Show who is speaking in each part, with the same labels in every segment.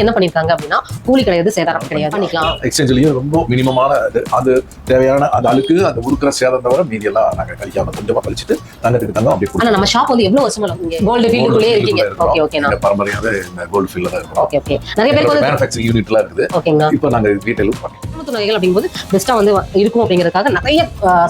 Speaker 1: என்ன பண்ணிருக்காங்க அப்படின்னா கூலி கிடையாது சேதாரம் கிடையாது. பண்ணிக்கலாம்.
Speaker 2: எக்ஸ்சேஞ்சிலையும் ரொம்ப மினிமமான இது அது தேவையான அந்த அழுக்கு அந்த உருக்குற சேதம் தவிர மீதி எல்லாம் நாங்க கழிக்காம கொஞ்சமா கழிச்சிட்டு தங்கத்துக்கு தங்கம் அப்படி
Speaker 1: ஆனா நம்ம ஷாப் வந்து எவ்வளவு வருஷமா இங்க கோல்டு ஃபீல்டுக்குள்ளே இருக்கீங்க. ஓகே ஓகேண்ணா
Speaker 2: பரம்பரையாவே இந்த கோல்டு ஃபீல்ட்ல தான் இருக்கிறோம்
Speaker 1: ஓகே ஓகே நிறைய பேருக்கு வந்து
Speaker 2: மேனுஃபேக்சரிங் யூனிட்லாம் இருக்குது.
Speaker 1: ஓகேங்கண்ணா
Speaker 2: இப்போ நாங்க ரீட்டைலும் பண்ணி
Speaker 1: குடும்ப நகைகள் அப்படிங்கும்போது பெஸ்ட்டா வந்து இருக்கும் அப்படிங்கறதுக்காக நிறைய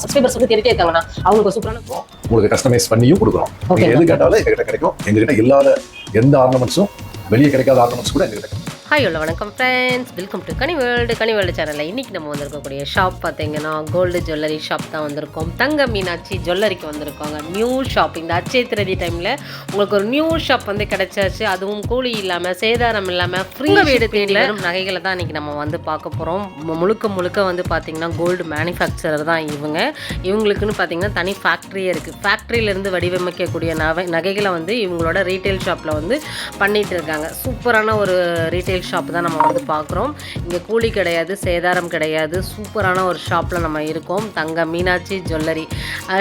Speaker 1: சப்ஸ்கிரைபர்ஸ் வந்து தேடிட்டே இருக்காங்கண்ணா. அவங்களுக்கு சூப்பரான
Speaker 2: உங்களுக்கு கஸ்டமைஸ் பண்ணியும் கொடுக்குறோம். நீங்க எது கேட்டாலும் எங்ககிட்ட கிடைக்கும். எங்ககிட்ட இல்லாத எந்த ஆர்னமெண்ட்ஸும் வெளியே கிடைக்காத ஆர்னமெண்ட்ஸ் கூட எங்ககிட்ட கிடைக்கும்
Speaker 3: ஹாய் உள்ள வணக்கம் friends welcome to Kani world Kani world சேனலில் இன்றைக்கி நம்ம வந்திருக்கக்கூடிய ஷாப் பார்த்தீங்கன்னா கோல்டு ஜுவல்லரி ஷாப் தான் வந்திருக்கோம். தங்க மீனாட்சி ஜுவல்லரிக்கு வந்திருக்காங்க. நியூ ஷாப் இந்த அச்சய திருதி டைமில் உங்களுக்கு ஒரு நியூ ஷாப் வந்து கிடைச்சாச்சு. அதுவும் கூலி இல்லாமல் சேதாரம் இல்லாமல் ஃப்ரீ வீடு தேடி வரும் நகைகளை தான் இன்றைக்கி நம்ம வந்து பார்க்க போகிறோம் முழுக்க முழுக்க வந்து பார்த்திங்கன்னா கோல்டு மேனுஃபேக்சரர் தான் இவங்க. இவங்களுக்குன்னு பார்த்தீங்கன்னா தனி ஃபேக்ட்ரியே இருக்குது ஃபேக்ட்ரியிலேருந்து வடிவமைக்கக்கூடிய நகை நகைகளை வந்து இவங்களோட ரீட்டைல் ஷாப்பில் வந்து பண்ணிட்டு இருக்காங்க. சூப்பரான ஒரு ரீட்டைல் ஷாப் தான் நம்ம வந்து பார்க்குறோம். இங்கே கூலி கிடையாது சேதாரம் கிடையாது. சூப்பரான ஒரு ஷாப்பில் நம்ம இருக்கோம். தங்க மீனாட்சி ஜுவல்லரி.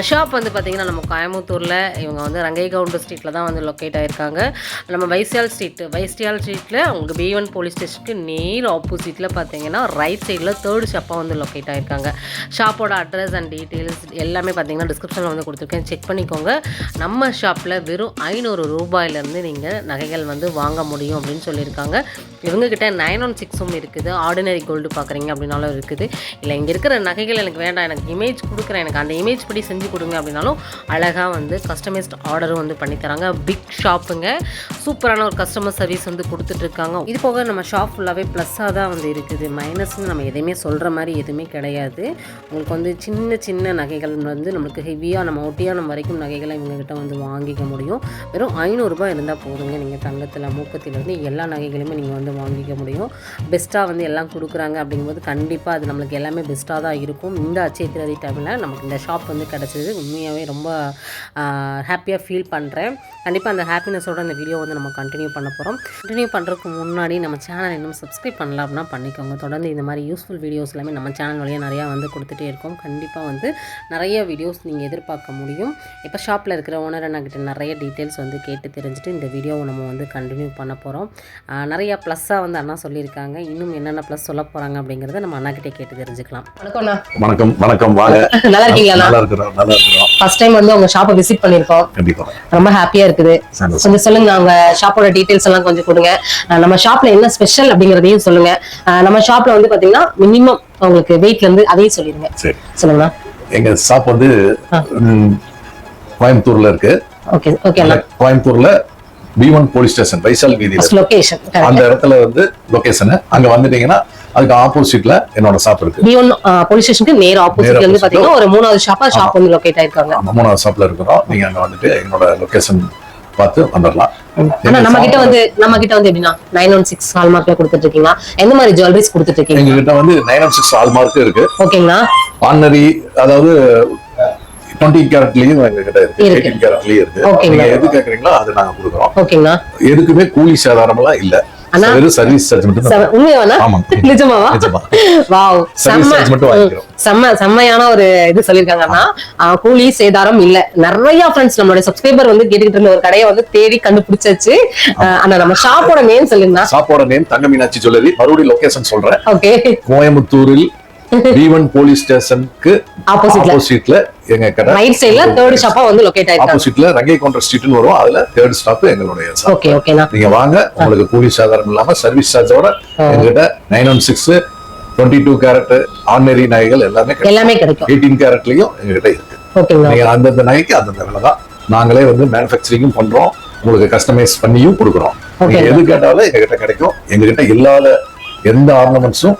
Speaker 3: ஷாப் வந்து பார்த்திங்கன்னா நம்ம கோயம்புத்தூரில் இவங்க வந்து ரங்கை கவுண்டர் ஸ்ட்ரீட்டில் தான் வந்து லொக்கேட் ஆகியிருக்காங்க நம்ம வைசியால் ஸ்ட்ரீட் வைசியால் ஸ்ட்ரீட்டில் அவங்க பி ஒன் போலீஸ் ஸ்டேஷனுக்கு நேர் ஆப்போசிட்டில் பார்த்தீங்கன்னா ரைட் சைடில் தேர்ட் ஷாப்பாக வந்து லொக்கேட் ஆகியிருக்காங்க ஷாப்போட அட்ரஸ் அண்ட் டீட்டெயில்ஸ் எல்லாமே பார்த்தீங்கன்னா டிஸ்கிரிப்ஷனில் வந்து கொடுத்துருக்கேன். செக் பண்ணிக்கோங்க. நம்ம ஷாப்பில் வெறும் ஐநூறு ரூபாயிலேருந்து நீங்கள் நகைகள் வந்து வாங்க முடியும் அப்படின்னு சொல்லியிருக்காங்க. இவங்ககிட்ட நைன் ஒன் சிக்ஸும் இருக்குது. ஆர்டினரி கோல்டு பார்க்குறீங்க அப்படின்னாலும் இருக்குது. இல்லை இங்கே இருக்கிற நகைகள் எனக்கு வேண்டாம். எனக்கு இமேஜ் கொடுக்குறேன். எனக்கு அந்த இமேஜ் படி செஞ்சு கொடுங்க அப்படின்னாலும் அழகாக வந்து கஸ்டமைஸ்ட் ஆர்டரும் வந்து பண்ணித்தராங்க பிக் ஷாப்புங்க சூப்பரான ஒரு கஸ்டமர் சர்வீஸ் வந்து கொடுத்துட்ருக்காங்க இது போக நம்ம ஷாப் ஃபுல்லாகவே ப்ளஸ்ஸாக தான் வந்து இருக்குது. மைனஸ்னு நம்ம எதையுமே சொல்கிற மாதிரி எதுவுமே கிடையாது. உங்களுக்கு வந்து சின்ன சின்ன நகைகள் வந்து நம்மளுக்கு ஹெவியாக நம்ம ஒட்டியானம் வரைக்கும் நகைகளை இவங்ககிட்ட வந்து வாங்கிக்க முடியும். வெறும் ஐநூறுரூபா இருந்தால் போதுங்க. நீங்கள் தங்கத்தில் மூக்கத்திலேருந்து எல்லா நகைகளுமே நீங்கள் வந்து வாங்கிக்க முடியும். பெஸ்ட்டாக வந்து எல்லாம் கொடுக்குறாங்க அப்படிங்கும்போது கண்டிப்பாக அது நம்மளுக்கு எல்லாமே பெஸ்ட்டாக தான் இருக்கும். இந்த அச்சய திருதி டைமில் நமக்கு இந்த ஷாப் வந்து கிடச்சது. உண்மையாகவே ரொம்ப ஹாப்பியாக ஃபீல் பண்ணுறேன் கண்டிப்பாக அந்த ஹாப்பினஸோட அந்த வீடியோ வந்து நம்ம கண்டினியூ பண்ண போகிறோம் கண்டினியூ பண்ணுறதுக்கு முன்னாடி நம்ம சேனல் இன்னும் சப்ஸ்கிரைப் பண்ணல அப்படின்னா பண்ணிக்கோங்க. தொடர்ந்து இந்த மாதிரி யூஸ்ஃபுல் வீடியோஸ் எல்லாமே நம்ம சேனல் வழியாக நிறையா வந்து கொடுத்துட்டே இருக்கோம். கண்டிப்பாக வந்து நிறைய வீடியோஸ் நீங்கள் எதிர்பார்க்க முடியும். இப்போ ஷாப்பில் இருக்கிற ஓனர் அண்ணாக்கிட்ட நிறைய டீட்டெயில்ஸ் வந்து கேட்டு தெரிஞ்சுட்டு இந்த வீடியோவை நம்ம வந்து கண்டினியூ பண்ண போகிறோம் நிறையா ப்ளஸ் ப்ளஸ்ஸாக வந்து அண்ணா சொல்லியிருக்காங்க. இன்னும் என்னென்ன ப்ளஸ் சொல்ல போகிறாங்க அப்படிங்கிறத நம்ம அண்ணாக்கிட்டே கேட்டு தெரிஞ்சுக்கலாம்.
Speaker 1: வணக்கம்ண்ணா
Speaker 2: வணக்கம் வணக்கம் வாங்க.
Speaker 1: நல்லா இருக்கீங்களா
Speaker 2: நல்லா இருக்கிறோம் நல்லா இருக்கிறோம்.
Speaker 1: ஃபர்ஸ்ட் டைம் வந்து உங்க ஷாப்பை விசிட் பண்ணிருக்கோம்
Speaker 2: கண்டிப்பா.
Speaker 1: ரொம்ப ஹாப்பியா இருக்குது. கொஞ்சம் சொல்லுங்க உங்க ஷாப்போட டீடைல்ஸ் எல்லாம் கொஞ்சம் கொடுங்க. நம்ம ஷாப்ல என்ன ஸ்பெஷல் அப்படிங்கறதையும் சொல்லுங்க. நம்ம ஷாப்ல வந்து பாத்தீங்கன்னா மினிமம் உங்களுக்கு வெயிட்ல இருந்து அதையும் சொல்லிடுங்க. சொல்லுங்க
Speaker 2: எங்க ஷாப் வந்து கோயம்புத்தூர்ல இருக்கு.
Speaker 1: ஓகே ஓகே அண்ணா.
Speaker 2: கோயம்புத்தூர்ல பி ஒன் போலீஸ் ஸ்டேஷன் வைசால்
Speaker 1: லொகேஷன்
Speaker 2: அந்த இடத்துல வந்து லொகேஷன் அங்க வந்துட்டீங்கன்னா அதுக்கு ஆப்போசிட்ல என்னோட ஷாப் இருக்கு.
Speaker 1: பி ஒன் போலீஸ் ஸ்டேஷனுக்கு நேர் ஆப்போசிட்ல
Speaker 2: opposite.
Speaker 1: பாத்தீங்கன்னா ஒரு மூணாவது ஷாப்பா ஷாப் வந்து லொகேட் ஆயிருக்காங்க.
Speaker 2: மூணாவது ஷாப்ல இருக்கிறோம். நீங்க அங்க வந்துட்டு என்னோட லொகேஷன் பார்த்து வந்துடலாம்.
Speaker 1: ஆனா நம்ம கிட்ட வந்து நம்ம கிட்ட வந்து எப்படின்னா நைன் ஒன் சிக்ஸ் ஹால்மார்க்ல கொடுத்துட்டு இருக்கீங்க எந்த மாதிரி ஜுவல்லரிஸ் கொடுத்துட்டு இருக்கீங்க
Speaker 2: எங்க கிட்ட வந்து nine one six hallmark இருக்கு.
Speaker 1: ஓகேங்களா
Speaker 2: ஆர்டினரி அதாவது டுவெண்ட்டி கேரட்லயும் இருக்கு. எயிட்டீன் இருக்கு. நீங்க எது கேக்குறீங்களோ அது நாங்க கொடுக்குறோம்.
Speaker 1: ஓகேங்களா?
Speaker 2: எதுக்குமே கூலி சேதாரம் எல்லாம் இல்ல
Speaker 1: செம்மையான ஒரு இது சொல்லிருக்காங்கன்னா கூலி சேதாரம் இல்ல. நிறைய ஃப்ரெண்ட்ஸ் நம்மளோட சப்ஸ்கிரைபர் வந்து கேட்டுக்கிட்டு இருந்த ஒரு கடையை வந்து தேடி கண்டுபிடிச்சாச்சு. ஆனா நம்ம ஷாப்போட நேம் சொல்லுங்க
Speaker 2: ஷாப்போட நேம் தங்க மீனாட்சி ஜுவல்லரி. மறுபடியும் லொகேஷன் சொல்றேன்.
Speaker 1: ஓகே
Speaker 2: கோயம்புத்தூரில் பி ஒன் போலீஸ் ஸ்டேஷனுக்கு
Speaker 1: ஆப்போசிட்ல
Speaker 2: எங்க கடை.
Speaker 1: ரைட் சைடுல தேர்ட் ஷாப்பா வந்து லொகேட் ஆயிருக்காங்க.
Speaker 2: ஆப்போசிட்ல ரங்கை கவுண்டர் ஸ்ட்ரீட்னு வரும். அதுல தேர்ட் ஸ்டாப் எங்களுடைய.
Speaker 1: ஓகே ஓகேண்ணா
Speaker 2: நீங்க வாங்க. உங்களுக்கு கூலி சாதாரணம் இல்லாம சர்வீஸ் சார்ஜோட எங்ககிட்ட nine one six twenty two carat ordinary நகைகள் எல்லாமே
Speaker 1: எல்லாமே கிடைக்கும்.
Speaker 2: எயிட்டீன் கேரட்லயும் எங்ககிட்ட இருக்கு. நீங்க அந்தந்த நகைக்கு அந்தந்த விலை தான். நாங்களே வந்து மேனுஃபேக்சரிங்கும் பண்றோம். உங்களுக்கு கஸ்டமைஸ் பண்ணியும் கொடுக்குறோம். நீங்க. எது கேட்டாலும் எங்ககிட்ட கிடைக்கும். எங்ககிட்ட இல்லாத எந்த ஆர்னமெண்ட்ஸும்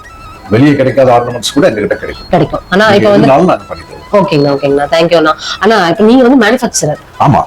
Speaker 2: வெளியே கிடைக்காத ஆர்னமெண்ட்ஸ் கூட எங்ககிட்ட கிடைக்கும்.
Speaker 1: கிடைக்கும். ஆனா இப்ப வந்து
Speaker 2: எதுனாலும் நாங்க பண்ணி
Speaker 1: ஓகேங்கண்ணா ஓகேங்கண்ணா தேங்க்யூண்ணா ஆனா இப்ப நீங்க வந்து மேனுஃபேக்சரர்
Speaker 2: ஆமா.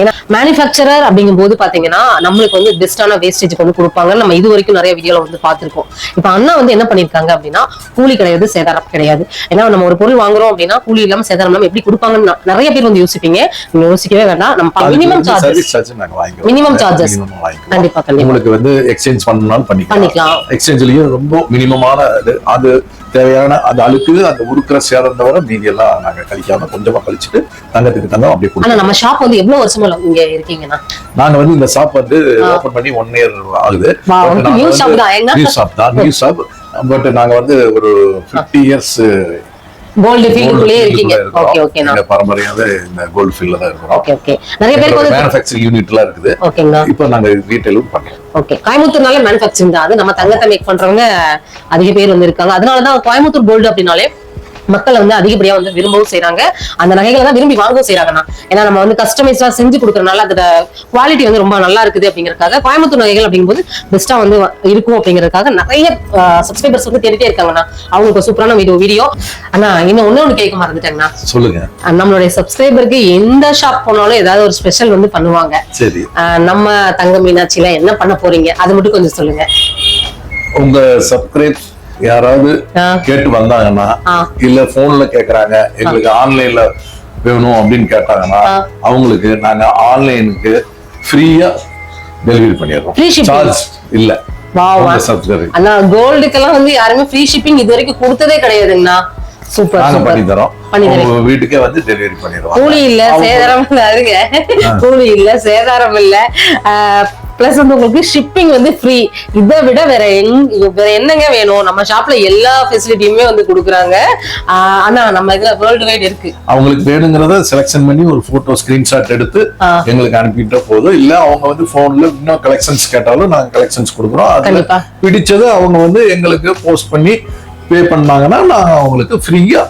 Speaker 1: ஏன்னா மேனுஃபேக்சரர் அப்படிங்கும் போது பாத்தீங்கன்னா நம்மளுக்கு வந்து பெஸ்டான வேஸ்டேஜ் வந்து கொடுப்பாங்க நம்ம இது வரைக்கும் நிறைய வீடியோல வந்து பார்த்திருக்கோம். இப்ப அண்ணா வந்து என்ன பண்ணிருக்காங்க அப்படின்னா கூலி கிடையாது சேதாரம் கிடையாது. ஏன்னா நம்ம ஒரு பொருள் வாங்குறோம் அப்படின்னா கூலி இல்லாம சேதாரம் இல்லாம எப்படி கொடுப்பாங்கன்னு நிறைய பேர் வந்து யோசிப்பீங்க. நீங்க யோசிக்கவே வேண்டாம். நம்ம மினிமம் சார்ஜஸ்
Speaker 2: சர்வீஸ் சார்ஜ் நாங்க வாங்கிக்கிறோம்.
Speaker 1: Minimum charges.
Speaker 2: Minimum வாங்கிக்கிறோம்.
Speaker 1: கண்டிப்பா கண்டிப்பா.
Speaker 2: உங்களுக்கு வந்து எக்ஸ்சேஞ்ச் பண்ணனாலும் பண்ணிக்கலாம். எக்ஸ்சேஞ்சிலையும் ரொம்ப மினிமமான அது தேவையான அந்த அழுக்கு அந்த உருக்குற சேதம் தவிர மீதி எல்லாம் நாங்க கழிக்காம கொஞ்சமா கழிச்சுட்டு தங்கத்துக்கு தங்கம் அப்படியே
Speaker 1: ஆனா
Speaker 2: கொடுத்தோம்
Speaker 1: நம்ம ஷாப் வந்து எவ்வளவு வருஷமா இங்க இருக்கீங்கன்னா
Speaker 2: நாங்க வந்து இந்த ஷாப் வந்து ஓபன் பண்ணி ஒன் இயர் ஆகுது. வந்து-
Speaker 1: shop? தான்,
Speaker 2: நியூ ஷாப் பட் நாங்க வந்து ஒரு 50 இயர்ஸ்
Speaker 1: கோல்டு ஃபீல்டுக்குள்ளேயே இருக்கீங்க. ஓகே ஓகேண்ணா
Speaker 2: பரம்பரையாவே இந்த கோல்டு ஃபீல்ட்ல தான் இருக்கிறோம்
Speaker 1: ஓகே ஓகே நிறைய பேருக்கு வந்து
Speaker 2: யூனிட்லாம் இருக்குது.
Speaker 1: ஓகேங்கண்ணா
Speaker 2: இப்போ நாங்க பண்றோம்
Speaker 1: ஓகே கோயம்புத்தூர்னாலே மேனுஃபேக்சரிங் தான். அது நம்ம தங்கத்தை மேக் பண்றவங்க அதிக பேர் வந்து இருக்காங்க. அதனாலதான் கோயம்புத்தூர் கோல்டு அப்படின்னாலே மக்கள் வந்து அதிகப்படியா வந்து விரும்பவும் செய்றாங்க. அந்த நகைகளை தான் விரும்பி வாங்கவும் செய்றாங்கண்ணா. ஏன்னா நம்ம வந்து கஸ்டமைஸ்டா செஞ்சு கொடுக்கறனால அதோட குவாலிட்டி வந்து ரொம்ப நல்லா இருக்குது அப்படிங்கறதுக்காக கோயம்புத்தூர் நகைகள் அப்படிங்கும்போது பெஸ்டா வந்து இருக்கும் அப்படிங்கறதுக்காக நிறைய சப்ஸ்கிரைபர்ஸ் வந்து தேடிட்டே இருக்காங்கண்ணா. அவங்களுக்கு சூப்பரான வீடியோ வீடியோ. அண்ணா இன்னும் ஒண்ணு ஒண்ணு கேட்க மறந்துட்டேங்கண்ணா.
Speaker 2: சொல்லுங்க.
Speaker 1: நம்மளுடைய சப்ஸ்கிரைபருக்கு எந்த ஷாப் போனாலும் ஏதாவது ஒரு ஸ்பெஷல் வந்து பண்ணுவாங்க.
Speaker 2: சரி.
Speaker 1: நம்ம தங்க மீனாட்சியில என்ன பண்ண போறீங்க? அது மட்டும் கொஞ்சம் சொல்லுங்க.
Speaker 2: உங்க சப்ஸ்கிரைப் யாராவது. கேட்டு வந்தாங்கன்னா. இல்ல போன்ல கேக்குறாங்க எங்களுக்கு ஆன்லைன்ல வேணும் அப்படின்னு கேட்டாங்கன்னா. அவங்களுக்கு நாங்க ஆன்லைனுக்கு ஃப்ரீயா டெலிவரி பண்ணிடுறோம். சார்ஜ் இல்ல.
Speaker 1: ஆனா கோல்டுக்கெல்லாம் வந்து யாருமே ஃப்ரீ ஷிப்பிங் இது வரைக்கும் கொடுத்ததே கிடையாதுங்கண்ணா. சூப்பர்
Speaker 2: நாங்க பண்ணி தரோம். வீட்டுக்கே வந்து டெலிவரி பண்ணிடுவோம்.
Speaker 1: கூலி இல்ல சேதாரம் இல்ல அதுங்க கூலி இல்ல சேதாரம் இல்ல. பிளஸ் வந்து உங்களுக்கு ஷிப்பிங் வந்து ஃப்ரீ இதை விட வேற எங்க வேற என்னங்க வேணும்? நம்ம ஷாப்ல எல்லா ஃபெசிலிட்டியுமே வந்து கொடுக்குறாங்க. ஆனா நம்ம இதுல வேர்ல்டு வைட் இருக்கு.
Speaker 2: அவங்களுக்கு வேணுங்கிறத செலக்ஷன் பண்ணி ஒரு போட்டோ ஸ்கிரீன்ஷாட் எடுத்து. எங்களுக்கு அனுப்பிட்டா போதும். இல்ல அவங்க வந்து போன்ல இன்னும் கலெக்ஷன்ஸ் கேட்டாலும் நாங்க கலெக்ஷன்ஸ் கொடுக்குறோம். அதுல. பிடிச்சதை அவங்க வந்து எங்களுக்கு போஸ்ட் பண்ணி பே பண்ணாங்கன்னா நாங்க அவங்களுக்கு ஃப்ரீயா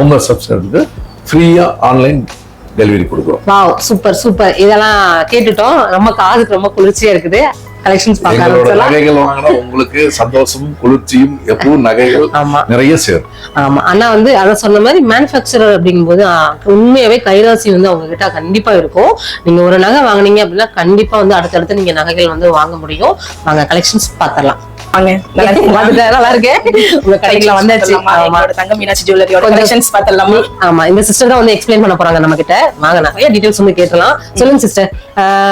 Speaker 2: உங்க சப்ஸ்கிரைபருக்கு ஃப்ரீயா ஆன்லைன் டெலிவரி கொடுக்குறோம்.
Speaker 1: வாவ் சூப்பர் சூப்பர் இதெல்லாம் கேட்டுட்டோம். நம்ம காதுக்கு ரொம்ப குளிர்ச்சியா இருக்குது. கலெக்ஷன்ஸ் பார்க்க
Speaker 2: நகைகள் வாங்கினா உங்களுக்கு சந்தோஷமும் குளிர்ச்சியும் எப்பவும் நகைகள் நிறைய சேரும்.
Speaker 1: ஆமா. ஆனா வந்து அத சொன்ன மாதிரி மேனுஃபேக்சரர் அப்படிங்கும்போது உண்மையாவே கைராசி வந்து அவங்க கிட்ட கண்டிப்பா இருக்கும். நீங்க ஒரு நகை வாங்குனீங்க அப்படின்னா கண்டிப்பா வந்து அடுத்தடுத்து நீங்க நகைகள் வந்து வாங்க முடியும். வாங்க கலெக்ஷன்ஸ் பாத்திரலாம்
Speaker 4: வாங்க. நல்லா
Speaker 1: இருக்கு உங்க கடைக்குள்ள வந்தாச்சு.
Speaker 4: தங்க மீனாட்சி ஜுவல்லரியோட கலெக்ஷன்ஸ் பார்த்தலாமா
Speaker 1: ஆமா. இந்த சிஸ்டர் தான் வந்து எக்ஸ்பிளைன் பண்ண போறாங்க நம்ம கிட்ட வாங்க நிறைய டீடைல்ஸ் வந்து கேட்கலாம் சொல்லுங்க சிஸ்டர்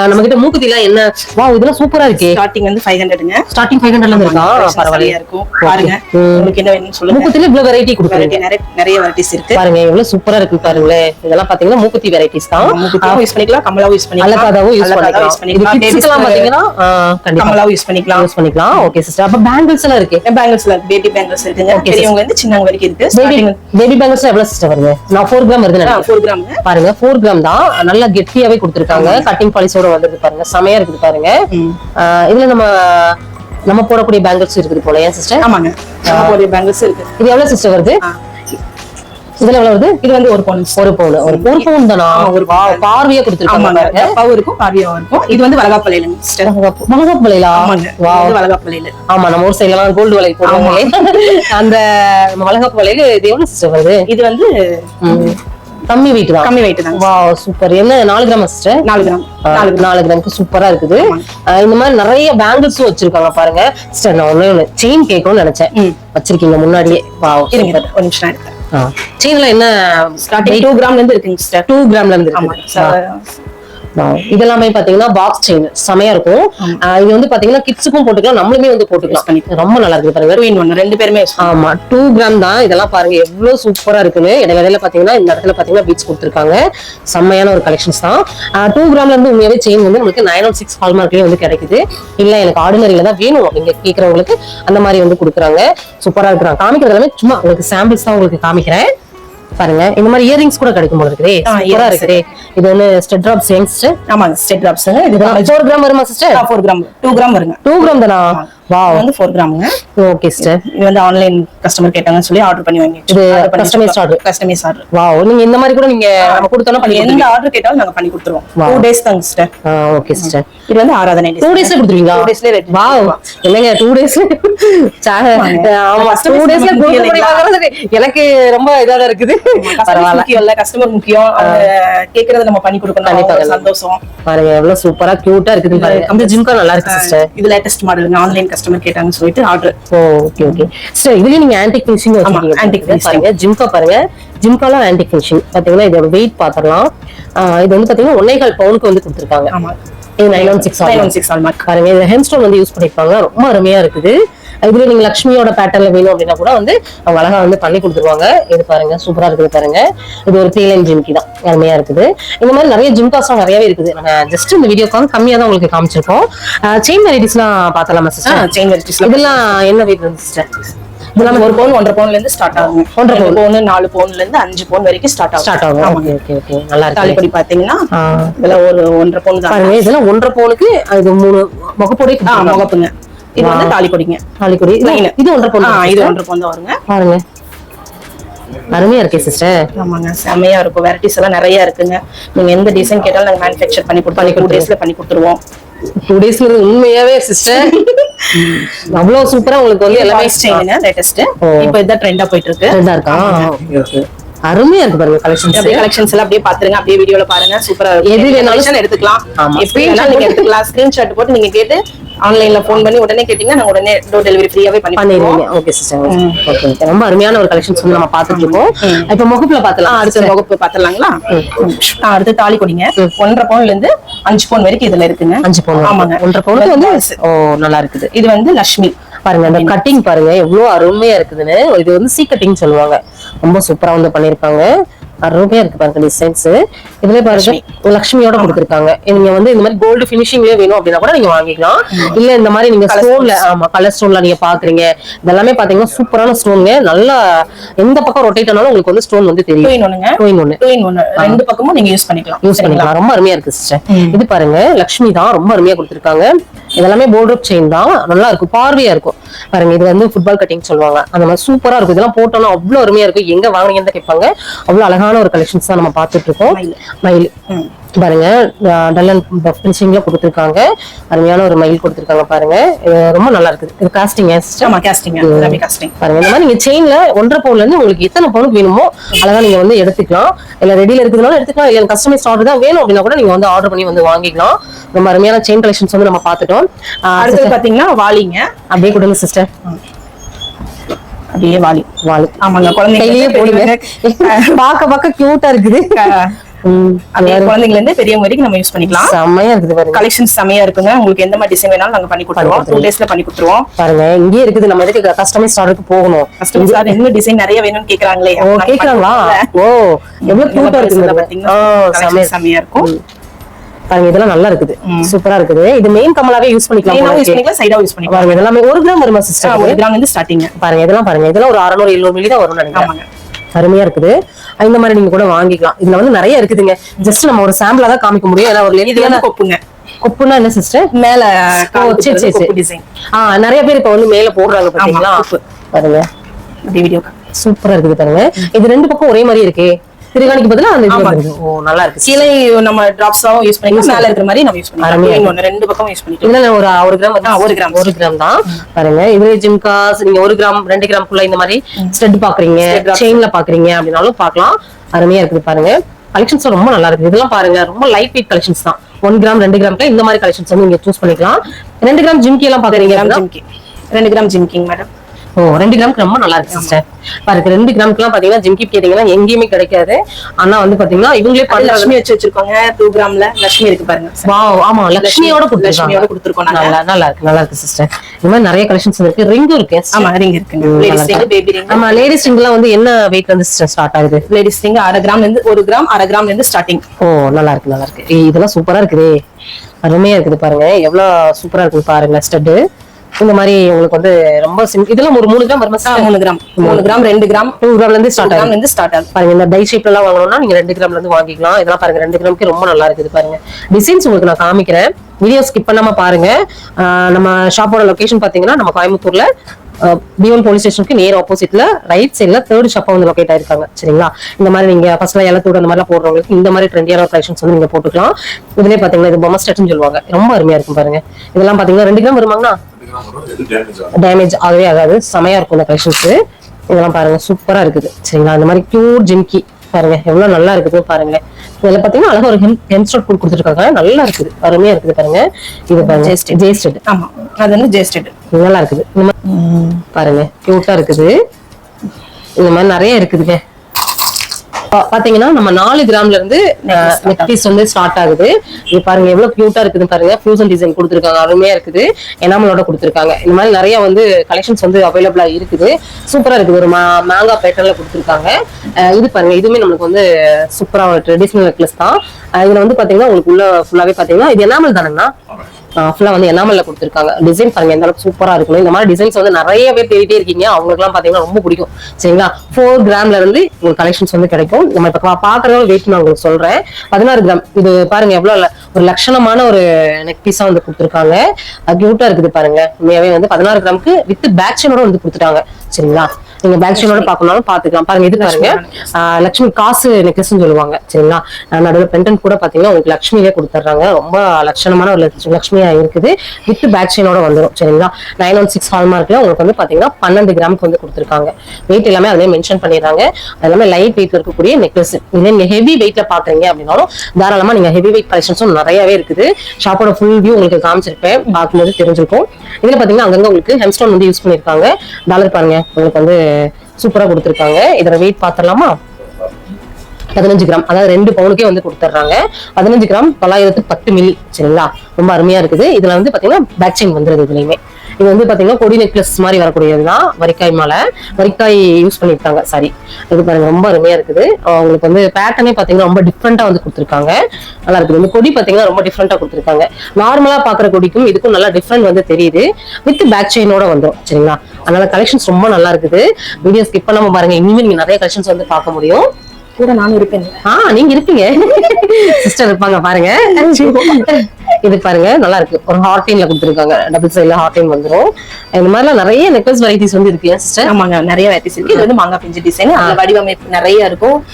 Speaker 1: நம்ம கிட்ட மூக்குத்தி எல்லாம் என்ன? வா இதெல்லாம் சூப்பரா இருக்கே.
Speaker 4: ஸ்டார்டிங் வந்து ஃபைவ் ஹண்ட்ரடுங்க
Speaker 1: ஸ்டார்டிங் ஃபைவ் ஹண்ட்ரட்ல இருந்து இருக்கா? பரவாயில்ல.
Speaker 4: இருக்கும். பாருங்க. உங்களுக்கு என்ன வேணும்னு சொல்லுங்க.
Speaker 1: மூக்குத்தில இவ்வளவு வெரைட்டி கொடுக்குறீங்க.
Speaker 4: நிறைய நிறைய வெரைட்டிஸ் இருக்கு.
Speaker 1: பாருங்க எவ்வளவு சூப்பரா இருக்கு பாருங்களேன். இதெல்லாம் பாத்தீங்கன்னா மூக்குத்தி வெரைட்டிஸ் தான்.
Speaker 4: மூக்குத்தியும் யூஸ் பண்ணிக்கலாம். கமலாவும் யூஸ் பண்ணிக்கலாம்.
Speaker 1: அல்லக்காதாவும் யூஸ் பண்ணிக்கலாம்.
Speaker 4: யூஸ் பண்ணிக்கலாம்.
Speaker 1: இது எல்லாம் பாத்தீங்கன்னா கண்டிப்பா.
Speaker 4: யூஸ் பண்ணிக்கலாம்.
Speaker 1: யூஸ் பண்ணிக்கலாம். ஓகே சிஸ்டர் அப்ப பேங்கிள்ஸ் எல்லாம் இருக்கு.
Speaker 4: பேங்கிள்ஸ்ல பேபி பேங்கிள்ஸ் இருக்குங்க பெரியவங்க இருந்து சின்னவங்க வரைக்கும் இருக்கு.
Speaker 1: பேபி பேங்கிள்ஸ் எவ்வளவு சிஸ்டர் வருது? நான் ஃபோர் கிராம் வருது.
Speaker 4: ஃபோர் கிராம்ங்க
Speaker 1: பாருங்க ஃபோர் கிராம் தான் நல்லா கெட்டியாவே கொடுத்துருக்காங்க. கட்டிங் பாலிஸோட வந்திருக்கு பாருங்க. செமையா இருக்குது பாருங்க. இதுல நம்ம நம்ம போடக்கூடிய பேங்கிள்ஸ் இருக்குது போல ஏன் சிஸ்டர்
Speaker 4: ஆமாங்க. பேங்கிள்ஸ் இருக்கு.
Speaker 1: இது எவ்வளவு சிஸ்டர் வருது. இதுல எவ்வளவு வருது?
Speaker 4: இது வந்து ஒரு பவுன்.
Speaker 1: ஒரு பவுன். ஒரு ஒரு பவுன் தானா.
Speaker 4: ஒரு
Speaker 1: பார்வையா கொடுத்துருக்காங்க
Speaker 4: டப்பாவும் இருக்கும் பார்வையாவும் இருக்கும். இது வந்து ஆமாங்க. இது
Speaker 1: வா.
Speaker 4: வளகாப்பள்ளியில
Speaker 1: ஆமா நம்ம ஊர் சைடுல எல்லாம் கோல்டு வலை போடுவாங்களே அந்த வளகாப்பு வலையில இது எவ்வளவு சிஸ்டர் வருது?
Speaker 4: இது வந்து.
Speaker 1: கம்மி வெயிட் தான்.
Speaker 4: கம்மி வெயிட் தாங்க.
Speaker 1: வா சூப்பர் என்ன நாலு கிராம் சிஸ்டர்
Speaker 4: நாலு கிராம்.
Speaker 1: நாலு நாலு கிராமுக்கு சூப்பரா இருக்குது. இந்த மாதிரி நிறைய பேங்கிள்ஸும் வச்சிருக்காங்க பாருங்க. சிஸ்டர் நான் ஒண்ணு செயின் கேட்கணும்னு நினைச்சேன். வச்சிருக்கீங்க முன்னாடியே. வா
Speaker 4: இருங்க ஒரு நிமிஷம் எடுத்தேன்
Speaker 1: செயின்ல என்ன
Speaker 4: ஸ்டார்டிங் டூ கிராம்ல இருந்து இருக்குங்க சிஸ்டர்
Speaker 1: டூ கிராம்ல இருக்குது. Wow. இதெல்லாமே பாத்தீங்கன்னா பாக்ஸ் செயின் செமையா இருக்கும். இது வந்து பாத்தீங்கன்னா கிட்ஸுக்கும் போட்டுக்கலாம் நம்மளுமே வந்து போட்டுக்கலாம். ரொம்ப நல்லா இருக்கு. பாருங்க.
Speaker 4: டூ ஒன் ரெண்டு பேருமே.
Speaker 1: ஆமா டூ கிராம் தான். இதெல்லாம் பாருங்க எவ்வளவு சூப்பரா இருக்குன்னு. இடையில பாத்தீங்கன்னா இந்த இடத்துல பாத்தீங்கன்னா பீச் கொடுத்துருக்காங்க. செம்மையான ஒரு கலெக்ஷன்ஸ் தான். டூ கிராம்ல இருந்து உண்மையாவே செயின் வந்து உங்களுக்கு நைன் ஒன் சிக்ஸ் ஹால்மார்க்லயே வந்து கிடைக்குது. இல்ல எனக்கு ஆர்டினரியில தான் வேணும். அப்படிங்க கேக்குறவங்களுக்கு அந்த மாதிரி வந்து கொடுக்குறாங்க. சூப்பரா இருக்கிறாங்க. காமிக்கிறது எல்லாமே சும்மா உங்களுக்கு சாம்பிள்ஸ் தான் உங்களுக்கு காமிக்கிறேன். பாருங்க. இந்த மாதிரி இயரிங்ஸ் கூட கிடைக்கும் போல இருக்குதே. சூப்பரா இருக்குதே. இது வந்து ஸ்டெட் ட்ராப்ஸ் யங்ஸ்டர்
Speaker 4: ஆமாங்க ஸ்டெட் டிராப்ஸுங்க இது
Speaker 1: ஃபோர் கிராம் வருமா sister
Speaker 4: four gram two gram வருங்க.
Speaker 1: டூ கிராம் தானா?
Speaker 4: வந்து ஃபோர் கிராமுங்க
Speaker 1: ஓகே சிஸ்டர்
Speaker 4: இது வந்து ஆன்லைன் கஸ்டமர் கேட்டாங்கன்னு சொல்லி ஆர்டர் பண்ணி வாங்கி
Speaker 1: இது customized order.
Speaker 4: கஸ்டமைஸ் ஆர்டர்
Speaker 1: வா நீங்க இந்த மாதிரி கூட நீங்க நம்ம கொடுத்தோம்னா பண்ணி
Speaker 4: எந்த ஆர்டர் கேட்டாலும் நாங்க பண்ணி கொடுத்துருவோம். டூ டேஸ் தாங்க சிஸ்டர்
Speaker 1: ஓகே சிஸ்டர்
Speaker 4: இது வந்து ஆராதனை
Speaker 1: டூ டேஸ்ல கொடுத்துருவீங்களா?
Speaker 4: Two days ல ready.
Speaker 1: வாவ் என்னங்க டூ டேஸ் ஆமா டூ டேஸ்ல? எனக்கு ரொம்ப இதா இருக்குது. பரவாயில்ல.
Speaker 4: இல்ல கஸ்டமர் முக்கியம். கேக்குறத நம்ம பண்ணி கொடுக்கணும். சந்தோஷம்.
Speaker 1: பாருங்க எவ்வளவு சூப்பரா கியூட்டா இருக்குது பாருங்க. இந்த ஜிம்கா நல்லா இருக்கு சிஸ்டர்
Speaker 4: இது லேட்டஸ்ட் மாடல் ஆன்லைன் கஸ்டமர் கேட்டாங்கன்னு சொல்லிட்டு ஆர்டர்
Speaker 1: ஓகே ஓகே சிஸ்டர் இதுலயும் நீங்க ஆன்டிக் ஃபினிஷிங் வச்சிருக்கீங்க
Speaker 4: antique
Speaker 1: பாருங்க. பாருங்க. ஜிம்கா பாருங்க ஜிம்காலாம் ஆன்டிக் ஃபினிஷிங் பாத்தீங்கன்னா இதோட வெயிட் பாத்திரலாம். இது வந்து பாத்தீங்கன்னா ஒன்னேகால் பவுனுக்கு வந்து கொடுத்துருக்காங்க.
Speaker 4: ஆமா.
Speaker 1: இது nine one six
Speaker 4: nine one six hallmark
Speaker 1: பாருங்க இது ஹெம்ஸ்டோன் வந்து யூஸ் பண்ணிருப்பாங்க. ரொம்ப அருமையா இருக்குது. இதுல நீங்க லக்ஷ்மியோட பேட்டர்ல வேணும் அப்படின்னா கூட வந்து அவங்க அழகா வந்து பண்ணி கொடுத்துருவாங்க. இது பாருங்க சூப்பரா இருக்குது பாருங்க. இது ஒரு த்ரீ லைன் ஜிம்கி தான். அருமையா இருக்குது. இந்த மாதிரி நிறைய ஜிம்காஸ்லாம் நிறையவே இருக்குது. நம்ம ஜஸ்ட் இந்த வீடியோக்காக கம்மியா தான் உங்களுக்கு காமிச்சிருக்கோம். செயின் வெரைட்டிஸ்லாம் பார்த்தலாமா சிஸ்டர்
Speaker 4: செயின் வெரைட்டிஸ்ல
Speaker 1: இதெல்லாம் என்ன வெயிட் சிஸ்டர்
Speaker 4: இதெல்லாம் ஒரு பவுன் ஒன்றரை பவுன்ல இருந்து ஸ்டார்ட் ஆகும்.
Speaker 1: ஒன்றரை
Speaker 4: பவுன் நாலு பவுன்ல இருந்து அஞ்சு பவுன் வரைக்கும் ஸ்டார்ட் ஆகும்.
Speaker 1: ஸ்டார்ட் ஆகும். ஓகே ஓகே ஓகே நல்லா இருக்கு.
Speaker 4: தாலிப்படி பாத்தீங்கன்னா
Speaker 1: ஆ.
Speaker 4: இதுல ஒரு ஒன்றரை பவுன் தான்.
Speaker 1: இதெல்லாம் ஒன்றரை பவுனுக்கு இது மூணு முகப்பொடி
Speaker 4: முகப்புங்க. இது வந்து தாலிப்பொடிங்க
Speaker 1: தாலிக்குடி. இது ஒன்றரை பவுன்
Speaker 4: இது ஒன்றரை தான் வருங்க.
Speaker 1: பாருங்க. அருமையா இருக்கே சிஸ்டர்.
Speaker 4: ஆமாங்க செமையா இருக்கும். வெரைட்டிஸ் எல்லாம் நிறைய இருக்குங்க. நீங்க எந்த டிசைன் கேட்டாலும் நாங்க மேனுஃபேக்சர் பண்ணி கொடுப்போம் டூ டேஸ்ல பண்ணி கொடுத்துருவோம்.
Speaker 1: டூ டேஸ்ல உண்மையாவே சிஸ்டர். அவ்வளவு சூப்பரா உங்களுக்கு வந்து எல்லாமே
Speaker 4: லேட்டஸ்ட். இப்போ இதான் ட்ரெண்டா போயிட்டு இருக்கு?
Speaker 1: ரெண்டா இருக்கா. அருமையா இருக்கு பாருங்க கலெக்ஷன்ஸ்
Speaker 4: அப்படியே கலெக்ஷன்ஸ் எல்லாம் அப்படியே பாத்துருங்க அப்படியே வீடியோல பாருங்க. சூப்பரா
Speaker 1: எது வேணாலும்
Speaker 4: எடுத்துக்கலாம்.
Speaker 1: ஆமா.
Speaker 4: எப்படி வேணாலும் நீங்க எடுத்துக்கலாம். ஸ்கிரீன்ஷாட் போட்டு நீங்க கேட்டு ஆன்லைன்ல ஃபோன் பண்ணி உடனே கேட்டீங்கன்னா நாங்க உடனே டோர் டெலிவரி ஃப்ரீயாவே பண்ணி
Speaker 1: பண்ணிடுவீங்க ஓகே சிஸ்டர் ஓகே ரொம்ப அருமையான ஒரு கலெக்ஷன்ஸ் வந்து நம்ம பார்த்துட்டு இருக்கோம் இப்ப முகப்புல
Speaker 4: ஆ,
Speaker 1: பார்த்தலாம்
Speaker 4: அடுத்த வகுப்பு பாத்துலாங்களா ஆ, அடுத்து தாலி கொடிங்க. ஒன்றரை பவுன்ல இருந்து அஞ்சு பவுன் வரைக்கும் இதுல இருக்குங்க.
Speaker 1: அஞ்சு பவுன்.
Speaker 4: ஆமாங்க.
Speaker 1: ஒன்றரை பவுனுக்கு வந்து. ஓ நல்லா இருக்குது.
Speaker 4: இது வந்து லக்ஷ்மி.
Speaker 1: பாருங்க அந்த கட்டிங் பாருங்க. எவ்வளவு அருமையா இருக்குதுன்னு. இது வந்து சீ கட்டிங் சொல்லுவாங்க. ரொம்ப சூப்பரா வந்து பண்ணிருக்காங்க அருமையா இருக்கு பாருங்க டிசைன்ஸ் இதுல பாருங்க லக்ஷ்மியோட கொடுத்துருக்காங்க. நீங்க வந்து இந்த மாதிரி கோல்டு பினிஷிங்லயே வேணும் அப்படின்னா கூட நீங்க வாங்கிக்கலாம். இல்ல இந்த மாதிரி நீங்க ஸ்டோன்ல ஆமா கலர் ஸ்டோன்ல நீங்க பாக்குறீங்க. இதெல்லாமே பாத்தீங்கன்னா சூப்பரான ஸ்டோனுங்க நல்லா எந்த பக்கம் ரொட்டேட் ஆனாலும் உங்களுக்கு வந்து ஸ்டோன் வந்து தெரியும்.
Speaker 4: ரெண்டு பக்கமும் நீங்க யூஸ் பண்ணிக்கலாம்.
Speaker 1: யூஸ் பண்ணிக்கலாம். ரொம்ப அருமையா இருக்கு சிஸ்டர் இது பாருங்க லக்ஷ்மி தான் ரொம்ப அருமையா கொடுத்துருக்காங்க. இதெல்லாமே போர்டு செயின் தான். நல்லா இருக்கும். பார்வையா இருக்கும். பாருங்க இது வந்து ஃபுட்பால் கட்டிங் சொல்லுவாங்க. அந்த மாதிரி சூப்பரா இருக்கும். இதெல்லாம் போட்டோம்னா அவ்வளவு அருமையா இருக்கும். எங்க வாங்குனீங்கன்னு கேட்பாங்க. அவ்வளவு அழகான ஒரு கலெக்ஷன்ஸ் தான் நம்ம பார்த்துட்டு இருக்கோம்
Speaker 4: மயில்.
Speaker 1: பாருங்க டல் அண்ட் பினிஷிங்ல கொடுத்துருக்காங்க. அருமையான ஒரு மயில் கொடுத்துருக்காங்க பாருங்க. ரொம்ப நல்லா இருக்குது. இது காஸ்டிங்
Speaker 4: casting.
Speaker 1: பாருங்க இந்த மாதிரி நீங்க செயின்ல ஒன்றரை பவுன்ல இருந்து உங்களுக்கு எத்தனை பவுனுக்கு வேணுமோ அழகா நீங்க வந்து எடுத்துக்கலாம். இல்ல ரெடியில இருக்குதுனாலும் எடுத்துக்கலாம். இல்ல கஸ்டமைஸ் ஆர்டர் தான் வேணும் அப்படின்னா கூட நீங்க வந்து ஆர்டர் பண்ணி வந்து வாங்கிக்கலாம். ரொம்ப அருமையான செயின் கலெக்ஷன்ஸ் வந்து நம்ம பார்த்துட்டோம். ஆஹ்
Speaker 4: அடுத்தது பாத்தீங்கன்னா வாலிங்க.
Speaker 1: அப்படியே கொடுங்க சிஸ்டர்
Speaker 4: அப்படியே வாலி
Speaker 1: வாழு
Speaker 4: ஆமாங்க
Speaker 1: கையிலேயே போடுங்க.
Speaker 4: குழந்தைங்க.
Speaker 1: பார்க்க பார்க்க கியூட்டா இருக்குது.
Speaker 4: குழந்தைங்கல இருந்து பெரியவங்க வரைக்கும் நம்ம யூஸ் பண்ணிக்கலாம்.
Speaker 1: செம்மையா இருக்குது பாருங்க.
Speaker 4: கலெக்ஷன்ஸ் செமையா இருக்குங்க. உங்களுக்கு எந்த மாதிரி டிசைன் வேணாலும் நாங்க பண்ணி கொடுத்துருவோம். டூ டேஸ்ல பண்ணி கொடுத்துருவோம்.
Speaker 1: பாருங்க இங்கேயே இருக்குது. நம்ம எதுக்கு கஸ்டமைஸ் ஆர்டருக்கு போகணும்.
Speaker 4: கஸ்டமர்ஸ் சார் இன்னும் டிசைன் நிறைய வேணும்னு கேக்குறாங்களே.
Speaker 1: ஓ கேக்குறாங்களா? ஓ எவ்வளவு கியூட்டா இருக்குது
Speaker 4: பாத்தீங்கன்னா செமையா இருக்கும்.
Speaker 1: பாருங்க இதெல்லாம் நல்லா இருக்குது. சூப்பரா இருக்குது. இது மெயின் கமலாவே யூஸ் பண்ணிக்கலாம்
Speaker 4: யூஸ். பண்ணிக்கலாம் சைடா யூஸ் பண்ணிக்கலாம்.
Speaker 1: பாருங்க இதெல்லாமே ஒரு கிராம் வருமா சிஸ்டர்
Speaker 4: ஒரு கிராம் வந்து ஸ்டார்டிங்
Speaker 1: பாருங்க இதெல்லாம் பாருங்க இதெல்லாம் ஒரு அறநூறு எழுநூறு மில்லி தான் வரும்னு நினைக்கிறேன். அருமையா இருக்குது. இந்த மாதிரி நீங்க கூட வாங்கிக்கலாம். இதுல வந்து நிறைய இருக்குதுங்க. ஜஸ்ட் நம்ம ஒரு சாம்பிளா தான் காமிக்க முடியும். ஏன்னா ஒரு
Speaker 4: வந்து கொப்புங்க.
Speaker 1: கொப்புனா என்ன சிஸ்டர்
Speaker 4: மேல
Speaker 1: சரி, சரி, சரி.
Speaker 4: டிசைன்
Speaker 1: ஆ நிறைய பேர் இப்ப வந்து மேல போடுறாங்க பாத்தீங்களா. பாருங்க.
Speaker 4: வீடியோ
Speaker 1: சூப்பரா இருக்குது பாருங்க. இது ரெண்டு பக்கம் ஒரே மாதிரி இருக்கு. திருகாணிக்கு பதிலா அந்த. ஓ நல்லா இருக்கு.
Speaker 4: கீழே நம்ம டிராப்ஸாவும் யூஸ் பண்ணிக்கலாம். மேல இருக்கிற மாதிரி நம்ம யூஸ் பண்ணிக்கலாம். ரெண்டு பக்கம் யூஸ் பண்ணிக்கலாம்.
Speaker 1: இதுல ஒரு ஒரு கிராம்
Speaker 4: ஆ, ஒரு கிராம்.
Speaker 1: ஒரு கிராம் தான். பாருங்க. இதுல ஜிம்காஸ் நீங்க ஒரு கிராம் ரெண்டு கிராம்குள்ள இந்த மாதிரி ஸ்டெட் பாக்குறீங்க. செயின்ல பாக்குறீங்க அப்படின்னாலும் பார்க்கலாம் அருமையா இருக்குது பாருங்க. கலெக்ஷன்ஸ் ரொம்ப நல்லா இருக்குது. இதெல்லாம் பாருங்க. ரொம்ப லைட் வெயிட் கலெக்ஷன்ஸ் தான். ஒன் கிராம் ரெண்டு கிராம்க்கு இந்த மாதிரி கலெக்ஷன்ஸ் வந்து நீங்க சூஸ் பண்ணிக்கலாம். ரெண்டு கிராம் ஜிம்கி எல்லாம் பாக்குறீங்க
Speaker 4: கிராம் ரெண்டு கிராம் ஜிம்கிங் மேடம்
Speaker 1: ஓ ரெண்டு கிராமுக்கு ரொம்ப நல்லா இருக்கு சிஸ்டர் பாருங்க ரெண்டு கிராமுக்குலாம் பாத்தீங்கன்னா ஜிம்கி கேட்டீங்கன்னா எங்கேயுமே கிடைக்காது. ஆனா வந்து பாத்தீங்கன்னா இவங்களே பண்றது
Speaker 4: லட்சுமி வச்சு வச்சிருக்கோங்க டூ கிராம்ல லட்சுமி இருக்கு பாருங்க
Speaker 1: ஆமா லட்சுமியோட
Speaker 4: லட்சுமியோட கொடுத்துருக்கோம்.
Speaker 1: நல்லா நல்லா இருக்கு நல்லா இருக்கு சிஸ்டர் இந்த மாதிரி நிறைய கலெக்ஷன்ஸ் இருக்கு. ரிங்கும் இருக்கு
Speaker 4: ஆமா ரிங் ரிங்
Speaker 1: ஆமா லேடிஸ் ரிங்லாம் வந்து என்ன வெயிட் வந்து ஸ்டார்ட் ஆகுது?
Speaker 4: லேடிஸ் ரிங் அரை கிராம்ல இருந்து ஒரு கிராம் அரை கிராம்ல இருந்து ஸ்டார்டிங்
Speaker 1: ஓ நல்லா இருக்கு நல்லா இருக்கு. இதெல்லாம் சூப்பரா இருக்குதே. அருமையா இருக்குது பாருங்க. எவ்வளவு சூப்பரா இருக்குது பாருங்க ஸ்டட் இந்த மாதிரி உங்களுக்கு வந்து ரொம்ப சிம் இதெல்லாம் ஒரு மூணு கிராம் வருமா
Speaker 4: மூணு கிராம் மூணு கிராம் ரெண்டு கிராம்
Speaker 1: டூ கிராம்ல இருந்து ஸ்டார்ட் ஆகுது.
Speaker 4: இருந்து ஸ்டார்ட் ஆகுது.
Speaker 1: பாருங்க இந்த டை ஷேப்ல எல்லாம் வாங்கணும்னா நீங்க ரெண்டு கிராம்ல இருந்து வாங்கிக்கலாம். இதெல்லாம் பாருங்க ரெண்டு கிராமுக்கு ரொம்ப நல்லா இருக்குது பாருங்க. டிசைன்ஸ் உங்களுக்கு நான் காமிக்கிறேன். வீடியோ ஸ்கிப் பண்ணாம பாருங்க. நம்ம ஷாப்போட லொகேஷன் பாத்தீங்கன்னா நம்ம கோயம்புத்தூர்ல பிஎம் போலீஸ் ஸ்டேஷனுக்கு நேர் ஆப்போசிட்ல ரைட் சைட்ல தேர்ட் ஷாப்பா வந்து லொகேட் ஆயிருக்காங்க. சரிங்களா? இந்த மாதிரி நீங்க ஃபர்ஸ்ட்ல எலத்தூடு அந்த மாதிரிலாம் போடுறவங்களுக்கு இந்த மாதிரி ட்ரெண்டியான கலெக்ஷன்ஸ் வந்து நீங்க போட்டுக்கலாம். இதுலயே பாத்தீங்கன்னா இது பொம்மை ஸ்டெட்னு சொல்லுவாங்க. ரொம்ப அருமையா இருக்கும் பாருங்க. இதெல்லாம் பாத்தீங்கன்னா ரெண்டு கிராம் வருமாங்கண்ணா? டேமேஜ் ஆகவே ஆகாது. செமையா இருக்கும் இந்த கலெக்ஷன்ஸ் இதெல்லாம் பாருங்க சூப்பரா இருக்குது. சரிங்களா? இந்த மாதிரி பியூர் ஜிம்கி பாருங்க எவ்வளவு நல்லா இருக்குது பாருங்க இதுல பாத்தீங்கன்னா அழகா ஒரு ஹெம் ஹெம்ஸ்டோட் கொடுத்துருக்காங்க. நல்லா இருக்குது. அருமையா இருக்குது பாருங்க. இது பாருங்க. ஜேஸ்டட்
Speaker 4: ஆமா. அது வந்து ஜெஸ்டட்
Speaker 1: நல்லா இருக்குது. இந்த மாதிரி பாருங்க கியூட்டா இருக்குது. இந்த மாதிரி நிறைய இருக்குதுங்க. பாத்தீங்கன்னா நம்ம நாலு கிராம்ல இருந்து நெக் பீஸ் வந்து ஸ்டார்ட் ஆகுது. இது பாருங்க எவ்வளவு கியூட்டா இருக்குதுன்னு பாருங்க. ஃபியூசன் டிசைன் கொடுத்துருக்காங்க அருமையா இருக்குது. எனாமலோட கொடுத்துருக்காங்க. இந்த மாதிரி நிறைய வந்து கலெக்ஷன்ஸ் வந்து அவைலபிளா இருக்குது. சூப்பரா இருக்குது. ஒரு மேங்கா பேட்டர்ல கொடுத்துருக்காங்க. இது பாருங்க இதுவுமே நம்மளுக்கு வந்து சூப்பரா ஒரு ட்ரெடிஷனல் நெக்லஸ் தான். இதுல வந்து பாத்தீங்கன்னா உங்களுக்கு உள்ள ஃபுல்லாவே பாத்தீங்கன்னா இது எனாமல் தானேங்கண்ணா ஃபுல்லாக வந்து எனாமலில் கொடுத்துருக்காங்க. டிசைன் பாருங்க எந்த அளவுக்கு சூப்பரா இருக்கணும். இந்த மாதிரி டிசைன்ஸ் வந்து நிறைய பேர் தேடிட்டே இருக்கீங்க. அவங்களுக்குலாம் பாத்தீங்கன்னா ரொம்ப பிடிக்கும். சரிங்களா? ஃபோர் கிராம்ல இருந்து உங்களுக்கு கலெக்ஷன்ஸ் வந்து கிடைக்கும். நம்ம இப்போ பாக்குறத வெயிட் நான் உங்களுக்கு சொல்றேன். பதினாறு கிராம் இது பாருங்க எவ்வளவு ஒரு லட்சணமான ஒரு நெக் பீஸாக வந்து கொடுத்துருக்காங்க. க்யூட்டாக இருக்குது பாருங்க. உண்மையாகவே வந்து பதினாறு கிராமுக்கு வித் பேக் வந்து கொடுத்துட்டாங்க. சரிங்களா? நீங்க பேக் செயினோட பாக்கணும்னாலும் பாத்துக்கலாம் பாருங்க இது பாருங்க. லட்சுமி காசு நெக்லஸ் சொல்லுவாங்க. சரிங்களா? நடுவில் பென்டன் கூட பாத்தீங்கன்னா உங்களுக்கு லட்சுமியிலே கொடுத்துட்றாங்க ரொம்ப லட்சணமான ஒரு லட்ச- லட்சுமியா இருக்குது. வித் பேக் வந்துடும் சரிங்களா? நைன் ஒன் சிக்ஸ் ஹால்மார்க்ல உங்களுக்கு வந்து பாத்தீங்கன்னா பன்னெண்டு கிராமுக்கு வந்து கொடுத்துருக்காங்க. வெயிட் எல்லாமே அதிலே மென்ஷன் பண்ணிடுறாங்க. அது எல்லாமே லைட் வெயிட்ல இருக்கக்கூடிய நெக்லஸ் இதே நீங்க ஹெவி வெயிட்ல பாக்குறீங்க அப்படின்னாலும் தாராளமா நீங்க ஹெவி வெயிட் கலெக்ஷன்ஸும் நிறையவே இருக்குது. ஷாப்போட ஃபுல் வியூ உங்களுக்கு காமிச்சிருப்பேன். பார்க்கும்போது தெரிஞ்சிருக்கும். இதுல பாத்தீங்கன்னா அங்கங்க உங்களுக்கு ஹெம்ஸ்டோன் வந்து யூஸ் பண்ணிருக்காங்க. டாலர் பாருங்க. உங்களுக்கு வந்து சூப்பரா கொடுத்துருக்காங்க. இதோட வெயிட் பார்த்துடலாமா பதினஞ்சு கிராம். அதாவது ரெண்டு பவுனுக்கே வந்து கொடுத்துட்றாங்க பதினஞ்சு கிராம் தொள்ளாயிரத்து பத்து மில்லி சரிங்களா? ரொம்ப அருமையா இருக்குது. இதுல வந்து பாத்தீங்கன்னா பேக் செயின் வந்துடுது இதுலையுமே. இது வந்து பாத்தீங்கன்னா கொடி நெக்லஸ் மாதிரி வரக்கூடியதுதான் வரிக்காய் மாலை. வரிக்காய் யூஸ் பண்ணிருக்காங்க. சாரி. இது பாருங்க ரொம்ப அருமையா இருக்குது. அவங்களுக்கு வந்து பேட்டர்னே பாத்தீங்கன்னா ரொம்ப டிஃப்ரெண்டா வந்து கொடுத்துருக்காங்க. நல்லா இருக்குது. இந்த கொடி பாத்தீங்கன்னா ரொம்ப டிஃப்ரெண்டா கொடுத்துருக்காங்க. நார்மலா பாக்குற கொடிக்கும் இதுக்கும் நல்லா டிஃப்ரெண்ட் வந்து தெரியுது. வித் பேக் செயினோட வந்துடும் சரிங்களா? அதனால கலெக்ஷன்ஸ் ரொம்ப நல்லா இருக்குது. வீடியோ ஸ்கிப் பண்ணாம பாருங்க. இனிமே நீங்க நிறைய கலெக்ஷன்ஸ் வந்து பார்க்க முடியும்.
Speaker 4: கூட நானும் இருப்பேன்
Speaker 1: ஆ நீங்க இருப்பீங்க சிஸ்டர் இருப்பாங்க பாருங்க. இது பாருங்க நல்லா இருக்கு. ஒரு ஹார்டின்ல கொடுத்துருக்காங்க. டபுள் சைட்ல ஹார்டின் வந்துரும். இந்த மாதிரிலாம் நிறைய நெக்லஸ் வெரைட்டிஸ் வந்து இருக்கு சிஸ்டர்
Speaker 4: ஆமாங்க நிறைய வெரைட்டிஸ் இருக்கு. இது வந்து மாங்காய் பிஞ்சு டிசைன் அதுல வடிவமைப்பு நிறைய இருக்கும்.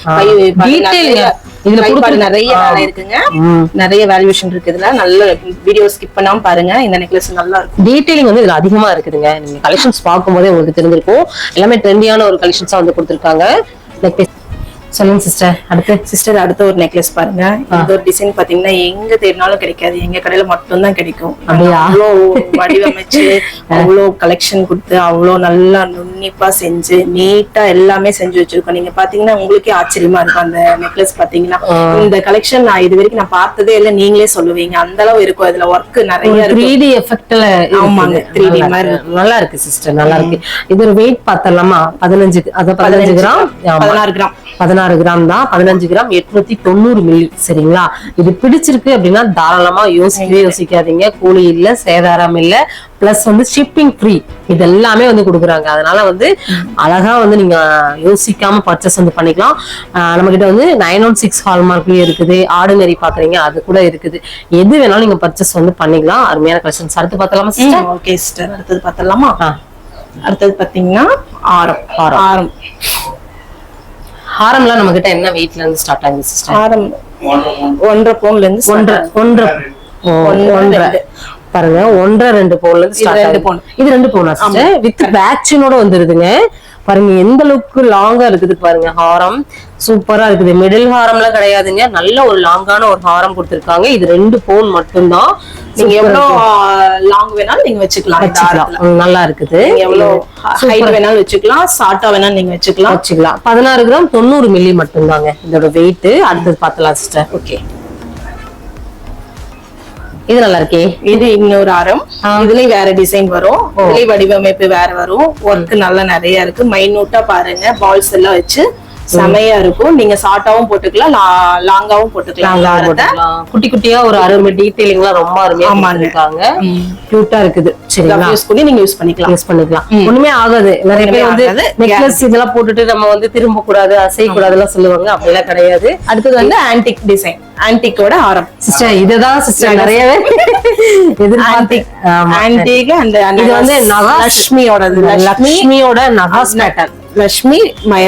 Speaker 1: இதுல கொடுத்திருக்க-
Speaker 4: நிறைய. வேலை இருக்குங்க. நிறைய வேல்யூஷன் இருக்கு இதுல. நல்ல வீடியோ ஸ்கிப் பண்ணாம பாருங்க. இந்த நெக்லஸ் நல்லா இருக்கும்.
Speaker 1: டீடைலிங் வந்து இதுல அதிகமா இருக்குதுங்க. நீங்க கலெக்ஷன்ஸ் பார்க்கும்போதே உங்களுக்கு தெரிஞ்சிருக்கும். எல்லாமே ட்ரெண்டியான ஒரு கலெக்ஷன்ஸா வந்து கொடுத்துருக்காங்க. நெக்லஸ் சொல்லுங்க சிஸ்டர் அடுத்து.
Speaker 4: சிஸ்டர் அடுத்த ஒரு நெக்லஸ் பாருங்க. இந்த ஒரு டிசைன் பாத்தீங்கன்னா எங்க தேடினாலும் கிடைக்காது. எங்க கடையில மட்டும்தான் கிடைக்கும்.
Speaker 1: அப்படியா?
Speaker 4: அவ்வளோ வடிவமைச்சு அவ்வளோ கலெக்ஷன் கொடுத்து அவ்வளோ நல்லா நுண்ணிப்பா செஞ்சு நீட்டா எல்லாமே செஞ்சு வச்சிருக்கோம். நீங்க பாத்தீங்கன்னா உங்களுக்கே ஆச்சரியமா இருக்கும் அந்த நெக்லஸ் பாத்தீங்கன்னா. இந்த கலெக்ஷன் நான் இது வரைக்கும் நான் பார்த்ததே இல்லை. நீங்களே சொல்லுவீங்க. அந்த அளவு இருக்கும். அதுல ஒர்க் நிறைய
Speaker 1: த்ரீ டி எஃபெக்ட்ல
Speaker 4: ஆமாங்க, 3D மாதிரி
Speaker 1: நல்லா இருக்கு சிஸ்டர் நல்லா இருக்கு. இது ஒரு வெயிட் பார்த்தலாமா பதினஞ்சு அதாவது பதினஞ்சு கிராம்.
Speaker 4: பதினாறு கிராம்.
Speaker 1: பதினாறு கிராம் தான் பதினஞ்சு கிராம் எட்நூத்தி தொண்ணூறு மில்லி சரிங்களா? இது பிடிச்சிருக்கு அப்படின்னா தாராளமா யோசிக்கவே யோசிக்காதீங்க. கூலி இல்ல சேதாரம் இல்ல. பிளஸ் வந்து ஷிப்பிங் ஃப்ரீ இது எல்லாமே வந்து கொடுக்குறாங்க. அதனால வந்து அழகா வந்து நீங்க யோசிக்காம பர்ச்சேஸ் வந்து பண்ணிக்கலாம். நம்ம கிட்ட வந்து நைன் ஒன் சிக்ஸ் ஹால்மார்க்லயும் இருக்குது. ஆர்டினரி பாக்குறீங்க அது கூட இருக்குது. எது வேணாலும் நீங்க பர்ச்சேஸ் வந்து பண்ணிக்கலாம். அருமையான கலெக்ஷன்ஸ் அடுத்து பார்த்தலாமா சிஸ்டர்
Speaker 4: ஓகே சிஸ்டர் அடுத்தது பார்த்தலாமா. அடுத்தது பாத்தீங்கன்னா ஆரம்.
Speaker 1: ஆரம்.
Speaker 4: ஆரம்.
Speaker 1: ஹாரம்லாம் நம்ம கிட்ட என்ன வெயிட்ல இருந்து ஸ்டார்ட் ஆகுது சிஸ்டர்
Speaker 4: ஆரம் ஒன்றரை பவுன்ல இருந்து start
Speaker 1: ஒன்றரை. ஒன்றரை. பாருங்க ஒன்றரை ரெண்டு பவுன்ல இருந்து
Speaker 4: ரெண்டு பவுன்.
Speaker 1: இது ரெண்டு பவுனா வித் பேக்சினோட வந்துருதுங்க. பாருங்க எந்த அளவுக்கு லாங்கா இருக்குது பாருங்க ஹாரம். சூப்பரா இருக்குது. மிடில் ஹாரம்லாம் கிடையாதுங்க. நல்ல ஒரு லாங்கான ஒரு ஹாரம் கொடுத்திருக்காங்க. இது ரெண்டு பவுன் மட்டும்தான்.
Speaker 4: நீங்க எவ்வளவு. லாங் வேணாலும் நீங்க வச்சுக்கலாம்.
Speaker 1: நல்லா இருக்குது.
Speaker 4: எவ்வளவு. ஹைட் வேணாலும் வச்சுக்கலாம். ஷார்ட்டா வேணாலும் நீங்க வச்சுக்கலாம்.
Speaker 1: வச்சுக்கலாம். பதினாறு கிராம் தொண்ணூறு மில்லி மட்டும்தாங்க. இதோட வெயிட் அடுத்தது பார்த்தலாம் சிஸ்டர்
Speaker 4: ஓகே
Speaker 1: இது நல்லா இருக்கே
Speaker 4: இது இன்னொரு ஆரம் இதுலயும் வேற டிசைன் வரும். இதுலயும் வடிவமைப்பு வேற வரும். ஒர்க் நல்லா நிறைய இருக்கு. மைனூட்டா பாருங்க. பால்ஸ் எல்லாம் வச்சு செமையா இருக்கும். நீங்க ஷார்ட்டாவும் போட்டுக்கலாம் லாங்காவும் போட்டுக்கலாம்.
Speaker 1: குட்டி குட்டியா ஒரு அருமை டீடைலிங்லாம் ரொம்ப அருமையா. இருக்காங்க கியூட்டா இருக்குது. சரிங்களா?
Speaker 4: யூஸ் பண்ணி நீங்க யூஸ் பண்ணிக்கலாம்.
Speaker 1: யூஸ் பண்ணிக்கலாம். ஒண்ணுமே ஆகாது. நிறைய பேர் வந்து. நெக்லஸ் இதெல்லாம் போட்டுட்டு நம்ம வந்து திரும்ப கூடாது அசைய கூடாதுலாம் சொல்லுவாங்க. அப்படிலாம் கிடையாது.
Speaker 4: அடுத்தது வந்து ஆன்டிக் டிசைன் ஆன்டிக்கோட ஆரம்.
Speaker 1: சிஸ்டர் இதுதான் சிஸ்டர் நிறையவே எதிர்பார்த்து ஆமா.
Speaker 4: ஆன்டிக் அந்த
Speaker 1: இது வந்து நகா
Speaker 4: லட்சுமியோடது லட்சுமி
Speaker 1: லட்சுமியோட நகாஸ் பேட்டர்ன்
Speaker 4: லட்சுமி மய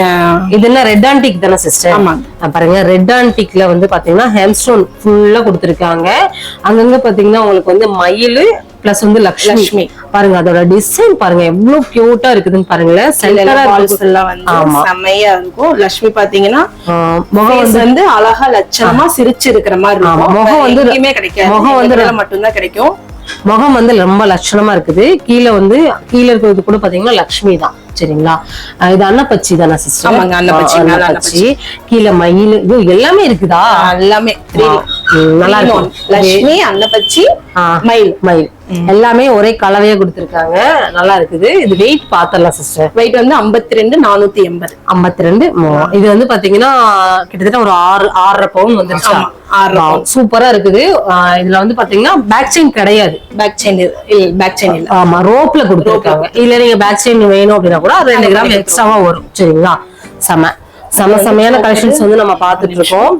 Speaker 1: இது என்ன ரெட் ஆன்டிக் தானே சிஸ்டர்
Speaker 4: ஆமாங்க.
Speaker 1: பாருங்க ரெட் ஆன்டிக்ல வந்து பாத்தீங்கன்னா ஹேம்ஸ்டோன் ஃபுல்லா கொடுத்துருக்காங்க. அங்கங்க பாத்தீங்கன்னா உங்களுக்கு வந்து மயில் பிளஸ் வந்து லக்ஷ்மி.
Speaker 4: லக்ஷ்மி.
Speaker 1: பாருங்க அதோட டிசைன் பாருங்க எவ்வளவு கியூட்டா இருக்குதுன்னு பாருங்களேன்.
Speaker 4: வந்து
Speaker 1: ஆமா.
Speaker 4: செம்மையா இருக்கும். லட்சுமி பாத்தீங்கன்னா
Speaker 1: முகம் வந்து
Speaker 4: அழகா லட்சணமா சிரிச்சு இருக்கிற மாதிரி
Speaker 1: ஆமா,
Speaker 4: இருக்கும்.
Speaker 1: முகம் வந்து-
Speaker 4: கிடைக்காது.
Speaker 1: முகம் வந்து
Speaker 4: வந்து மட்டும் தான் கிடைக்கும்.
Speaker 1: முகம் வந்து ரொம்ப லட்சணமா இருக்குது. கீழே வந்து கீழே இருக்கிறது கூட பாத்தீங்கன்னா லக்ஷ்மி தான். சரிங்களா? இது அன்னப்பச்சி தானே சிஸ்டர்
Speaker 4: அன்னப்பச்சி,
Speaker 1: கீழே மயில் இது எல்லாமே இருக்குதா?
Speaker 4: எல்லாமே.
Speaker 1: நல்லா இருக்கும்.
Speaker 4: லட்சுமி அன்னப்பச்சி. மயில்.
Speaker 1: மயில். எல்லாமே ஒரே கலவையா கொடுத்துருக்காங்க. நல்லா இருக்குது. இது வெயிட் பாத்திரலாம் சிஸ்டர்
Speaker 4: வெயிட் வந்து 52 ரெண்டு நானூத்தி எண்பது.
Speaker 1: ஐம்பத்தி ரெண்டு இது வந்து பாத்தீங்கன்னா கிட்டத்தட்ட ஒரு ஆறு ஆறரை பவுன் வந்துருச்சு?
Speaker 4: ஆமா, ஆறரை
Speaker 1: சூப்பரா இருக்குது. இதுல வந்து பாத்தீங்கன்னா பேக் செயின் கிடையாது.
Speaker 4: பேக் செயின் இல்ல பேக் செயின் இல்ல.
Speaker 1: ஆமா ரோப்ல கொடுத்துருக்காங்க. இல்ல நீங்க பேக் செயின் வேணும் அப்படின்னா கூட ரெண்டு கிராம் எக்ஸ்ட்ராவா வரும். சரிங்களா? செம. செம செமையான கலெக்ஷன்ஸ் வந்து நம்ம பாத்துட்டு இருக்கோம்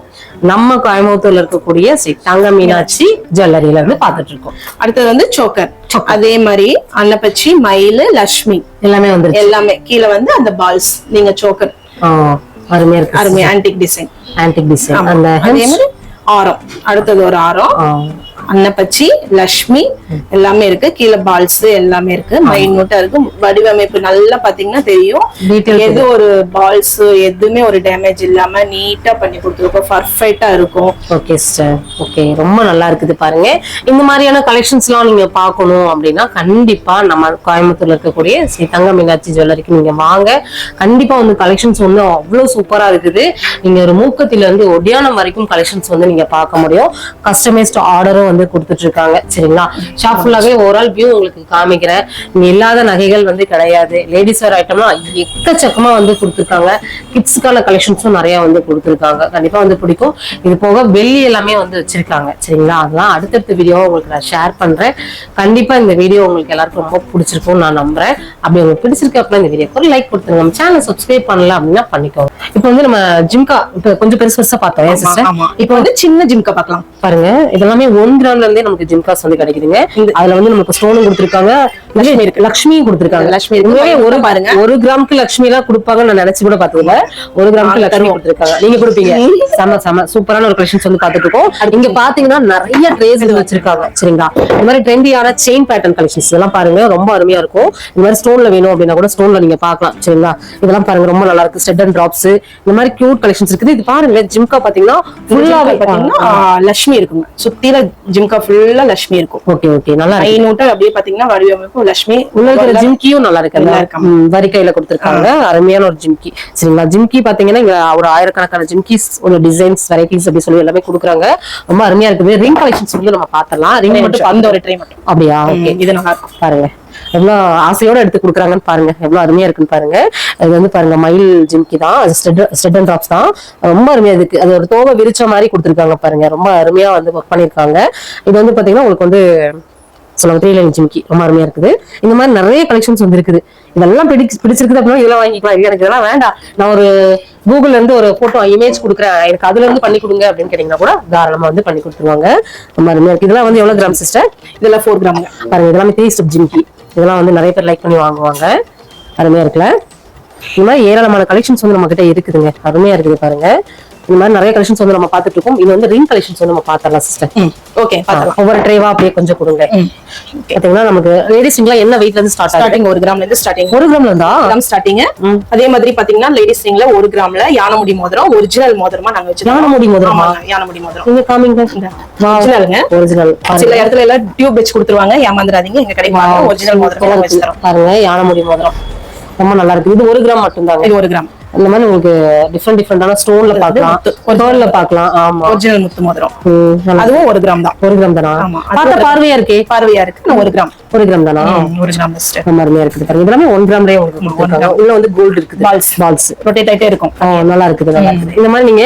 Speaker 1: நம்ம கோயம்புத்தூர்ல இருக்கக்கூடிய ஸ்ரீ தங்க மீனாட்சி ஜுவல்லரியில இருந்து பாத்துட்டு இருக்கோம்
Speaker 4: அடுத்தது வந்து சோக்கர். அதே மாதிரி அன்னப்பச்சி மயில் லட்சுமி
Speaker 1: எல்லாமே வந்துருச்சு.
Speaker 4: எல்லாமே கீழே வந்து அந்த பால்ஸ் நீங்க சோக்கர்.
Speaker 1: அருமையா இருக்கு.
Speaker 4: அருமை ஆன்டிக் டிசைன்
Speaker 1: ஆன்டிக் டிசைன் அந்த
Speaker 4: அதே மாதிரி ஆரம். அடுத்தது ஒரு ஆரம். அன்னப்பச்சி லக்ஷ்மி எல்லாமே இருக்கு. கீழே பால்ஸ் எல்லாமே இருக்கு. மைனூட்டா இருக்கு. வடிவமைப்பு நல்லா பாத்தீங்கன்னா தெரியும். எது ஒரு பால்ஸ் எதுவுமே ஒரு டேமேஜ் இல்லாம நீட்டா பண்ணி கொடுத்துருக்கோம். பர்ஃபெக்டா இருக்கும்.
Speaker 1: ஓகே சிஸ்டர் ஓகே ரொம்ப நல்லா இருக்குது பாருங்க. இந்த மாதிரியான கலெக்ஷன்ஸ்லாம் நீங்க பார்க்கணும் அப்படின்னா கண்டிப்பா நம்ம கோயம்புத்தூர்ல இருக்கக்கூடிய ஸ்ரீ தங்க மீனாட்சி ஜுவல்லரிக்கு நீங்க வாங்க. கண்டிப்பா வந்து கலெக்ஷன்ஸ் வந்து அவ்வளவு சூப்பரா இருக்குது. நீங்க ஒரு மூக்கத்தில இருந்து ஒடியானம் வரைக்கும் கலெக்ஷன்ஸ் வந்து நீங்க பார்க்க முடியும். கஸ்டமைஸ்ட் ஆர்டரும் வந்து கொடுத்துட்டு இருக்காங்க சரிங்களா? ஷாப் ஃபுல்லாவே ஓவரால் வியூ உங்களுக்கு காமிக்கிறேன். இல்லாத நகைகள் வந்து கிடையாது. லேடிஸ் வேர் ஐட்டம்லாம் எக்கச்சக்கமா வந்து கொடுத்துருக்காங்க. கிட்ஸுக்கான கலெக்ஷன்ஸும் நிறைய வந்து கொடுத்துருக்காங்க. கண்டிப்பா வந்து பிடிக்கும். இது போக வெள்ளி எல்லாமே வந்து வச்சிருக்காங்க. சரிங்களா? அதெல்லாம் அடுத்தடுத்த வீடியோ உங்களுக்கு நான் ஷேர் பண்றேன். கண்டிப்பா இந்த வீடியோ உங்களுக்கு எல்லாருக்கும் ரொம்ப பிடிச்சிருக்கும்னு நான் நம்புறேன். அப்படி உங்களுக்கு பிடிச்சிருக்கு அப்படின்னா இந்த வீடியோக்கு ஒரு லைக் கொடுத்துருங்க. நம்ம சேனல் சப்ஸ்கிரைப் பண்ணல அப்படின்னா பண்ணிக்கோங்க. இப்போ வந்து நம்ம ஜிம்கா இப்போ கொஞ்சம் பெருசு பெருசா பார்த்தோம் ஏன் சிஸ்டர்
Speaker 4: இப்போ வந்து சின்ன ஜிம்கா பார்க்கலாம்.
Speaker 1: பாருங்க. இதெல்லாமே ஒன் கிராம்ல இருந்தே நமக்கு ஜிம்காஸ் வந்து கிடைக்குதுங்க. அதுல வந்து நமக்கு ஸ்டோனும் கொடுத்துருக்காங்க. லட்சுமி இருக்கு. லட்சுமியும் கொடுத்துருக்காங்க.
Speaker 4: லட்சுமி
Speaker 1: ஒரு
Speaker 4: பாருங்க.
Speaker 1: ஒரு கிராமுக்கு லட்சுமி எல்லாம் கொடுப்பாங்கன்னு நான் நினைச்சு கூட பார்த்ததுல ஒரு கிராமுக்கு லட்சுமி கொடுத்துருக்காங்க. நீங்க கொடுப்பீங்க. செம செம சூப்பரான ஒரு கலெக்ஷன்ஸ் வந்து பார்த்துட்டு இருக்கோம் இங்க பாத்தீங்கன்னா நிறைய ட்ரேஸ் வச்சிருக்காங்க. சரிங்களா? இந்த மாதிரி ட்ரெண்டியான செயின் பேட்டர்ன் கலெக்ஷன்ஸ் இதெல்லாம் பாருங்க. ரொம்ப அருமையா இருக்கும். இந்த மாதிரி ஸ்டோன்ல வேணும் அப்படின்னா கூட ஸ்டோன்ல நீங்க பார்க்கலாம். சரிங்களா? இதெல்லாம் பாருங்க. ரொம்ப நல்லா இருக்கு. ஸ்டெட் அண்ட் டிராப்ஸ் இந்த மாதிரி கியூட் கலெக்ஷன்ஸ் இருக்குது. இது பாருங்க ஜிம்கா பாத்தீங்கன்னா ஃபுல்லாவே
Speaker 4: பாத்தீங்கன்னா லட்சுமி இருக்குங்க. சுத்தில ஜிம்கா ஃபுல்லா லட்சுமி இருக்கும்.
Speaker 1: ஓகே ஓகே நல்லா இருக்கு.
Speaker 4: மைனூட்டா அப்படியே பாத்தீங்கன்னா வடிவமைப்பு லட்சுமி
Speaker 1: உள்ள இருக்கிற ஜிம்கியும் நல்லா இருக்கு. வரி கையில கொடுத்திருக்காங்க. அருமையான ஒரு ஜிம்கி சரிங்களா? ஜிம்கி பாத்தீங்கன்னா இங்க ஒரு ஆயிரக்கணக்கான ஜிம்கிஸ் ஒரு டிசைன்ஸ் வெரைட்டிஸ் அப்படி சொல்லி எல்லாமே கொடுக்குறாங்க. ரொம்ப அருமையா இருக்குது ரிங் கலெக்ஷன்ஸ் வந்து நம்ம பார்த்தலாம் ரிங் மட்டும்
Speaker 4: அந்த ஒரு ட்ரை மட்டும்.
Speaker 1: அப்படியா? ஓகே.
Speaker 4: இது நல்லா இருக்கும்.
Speaker 1: பாருங்க. எவ்வளோ ஆசையோட எடுத்து கொடுக்குறாங்கன்னு பாருங்க. எவ்வளோ அருமையா இருக்குன்னு பாருங்க. இது வந்து பாருங்க மயில் ஜிம்கி தான். ஸ்டெட் அண்ட் ட்ராப்ஸ் தான். ரொம்ப அருமையா இருக்கு. அது ஒரு தோவை விரிச்ச மாதிரி கொடுத்துருக்காங்க பாருங்க. ரொம்ப அருமையா வந்து ஒர்க் பண்ணியிருக்காங்க. இது வந்து பாத்தீங்கன்னா உங்களுக்கு வந்து சொல்லுவாங்க த்ரீ லைன் ஜிம்கி. ரொம்ப அருமையா இருக்குது. இந்த மாதிரி நிறைய கலெக்ஷன்ஸ் வந்து இருக்குது. இதெல்லாம் பிடி பிடிச்சிருக்குது அப்படின்னா இதெல்லாம் வாங்கிக்கலாம். இல்லை எனக்கு இதெல்லாம் வேண்டாம். நான் ஒரு கூகுள்ல இருந்து ஒரு போட்டோ இமேஜ் கொடுக்குறேன். எனக்கு அதுல இருந்து பண்ணி கொடுங்க அப்படின்னு கேட்டீங்கன்னா கூட தாராளமா வந்து பண்ணி கொடுத்துருவாங்க. ரொம்ப அருமையா இருக்கு. இதெல்லாம் வந்து எவ்வளவு கிராம் சிஸ்டர்
Speaker 4: இதெல்லாம் ஃபோர் கிராம்.
Speaker 1: பாருங்க இதெல்லாமே த்ரீ ஸ்டெப் ஜிம்கி. இதெல்லாம் வந்து நிறைய பேர் லைக் பண்ணி வாங்குவாங்க. அருமையா இருக்குல்ல? இந்த மாதிரி ஏராளமான கலெக்ஷன்ஸ் வந்து நம்ம கிட்ட இருக்குதுங்க. அருமையா இருக்குது பாருங்க. இந்த மாதிரி நிறைய கலெக்ஷன்ஸ் வந்து நம்ம பார்த்துட்டு இருக்கோம். இது வந்து ரிங் கலெக்ஷன்ஸ் வந்து நம்ம பார்த்துடலாம் சிஸ்டர்
Speaker 4: ஓகே
Speaker 1: ஒவ்வொரு ட்ரேவா அப்படியே கொஞ்சம் கொடுங்க. பாத்தீங்கன்னா நமக்கு லேடிஸ்லாம் என்ன வெயிட்ல இருந்து ஸ்டார்ட்
Speaker 4: ஸ்டார்டிங் ஒரு கிராம்ல இருந்து ஸ்டார்டிங்
Speaker 1: ஒரு கிராம்ல இருந்தா?
Speaker 4: கிராம் ஸ்டார்டிங் அதே மாதிரி பாத்தீங்கன்னா லேடிஸ் ரிங்ல ஒரு கிராம்ல யானமுடி மோதிரம் ஒரிஜினல் மோதிரமா நாங்க வச்சிருக்கோம்.
Speaker 1: யானமுடி மோதிரமா?
Speaker 4: யானமுடி மோதிரம்.
Speaker 1: நீங்க காமிங்க
Speaker 4: ஒரிஜினலுங்க
Speaker 1: ஒரிஜினல்
Speaker 4: சில இடத்துல எல்லாம் டியூப் வச்சு கொடுத்துருவாங்க. ஏமாந்துடாதீங்க. எங்க கடைக்கு வாங்க ஒரிஜினல் மோதிரம் வச்சு
Speaker 1: பாருங்க யானமுடி மோதிரம். ரொம்ப நல்லா இருக்கு. இது ஒரு கிராம் மட்டும்தாங்க.
Speaker 4: இது ஒரு கிராம்
Speaker 1: இந்த மாதிரி உங்களுக்கு டிஃப்ரெண்ட் டிஃப்ரெண்டான ஸ்டோன்ல பார்க்கலாம். ஸ்டோன்ல பார்க்கலாம். ஆமா.
Speaker 4: ஒரிஜினல் முத்து மோதிரம். அதுவும் ஒரு கிராம் தான்.
Speaker 1: ஒரு கிராம் தானா. பார்த்தா பார்வையா இருக்கே?
Speaker 4: பார்வையா இருக்கு. ஒரு கிராம்
Speaker 1: ஒரு கிராம் தானா?
Speaker 4: ஒரு கிராம்
Speaker 1: ரொம்ப அருமையா இருக்குது பாருங்க. இதெல்லாமே ஒன் கிராம்லயே உங்களுக்கு. உள்ள வந்து கோல்டு இருக்குது. பால்ஸ் பால்ஸ்
Speaker 4: ரொட்டேட் ஆயிட்டே இருக்கும்.
Speaker 1: நல்லா இருக்குது. நல்லா இருக்குது. இந்த மாதிரி நீங்க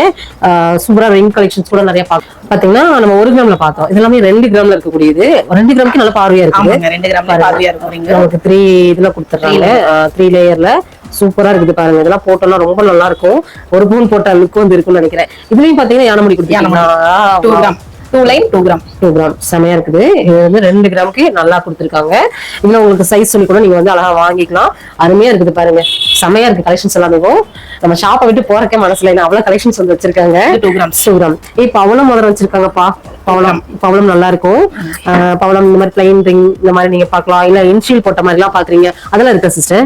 Speaker 1: சூப்பரா ரிங் கலெக்ஷன்ஸ் கூட நிறைய பாக்க பாத்தீங்கன்னா நம்ம ஒரு கிராம்ல பார்த்தோம். இது எல்லாமே ரெண்டு கிராம்ல இருக்கக்கூடியது. ரெண்டு கிராமுக்கு நல்ல பார்வையா
Speaker 4: ஆமாங்க ரெண்டு கிராம் பார்வையா ring.
Speaker 1: நமக்கு த்ரீ இதுல கொடுத்துறாங்க த்ரீ லேயர்ல சூப்பரா இருக்குது பாருங்க. இதெல்லாம் போட்டோம்னா ரொம்ப நல்லா இருக்கும் ஒரு பவுன் போட்ட லுக் வந்து இருக்கும்னு நினைக்கிறேன். இதுலயும் பாத்தீங்கன்னா யானமுடி
Speaker 4: டூ
Speaker 1: கொடுத்தீங்கன்னா
Speaker 4: two line two gram
Speaker 1: two gram செமையா இருக்குது. இது வந்து ரெண்டு கிராமுக்கு நல்லா கொடுத்துருக்காங்க. இதுல உங்களுக்கு சைஸ் சொல்லி கூட நீங்க வந்து அழகா வாங்கிக்கலாம். அருமையா இருக்குது பாருங்க. செமையா இருக்கு கலெக்ஷன்ஸ் எல்லாமே நம்ம ஷாப்பை விட்டு போறக்கே மனசுல இல்லை அவ்வளவு கலெக்ஷன்ஸ் வந்து வச்சிருக்காங்க.
Speaker 4: டூ கிராம்ஸ்
Speaker 1: டூ கிராம் இப்ப பவளம் முதல்ல வச்சிருக்காங்கப்பா. பவளம் பவளம் நல்லா இருக்கும். பவளம் இந்த மாதிரி பிளைன் ரிங் இந்த மாதிரி நீங்க பார்க்கலாம். இல்ல இன்ஷியல் போட்ட மாதிரி எல்லாம் பாக்குறீங்க. அதெல்லாம் இருக்கா சிஸ்டர்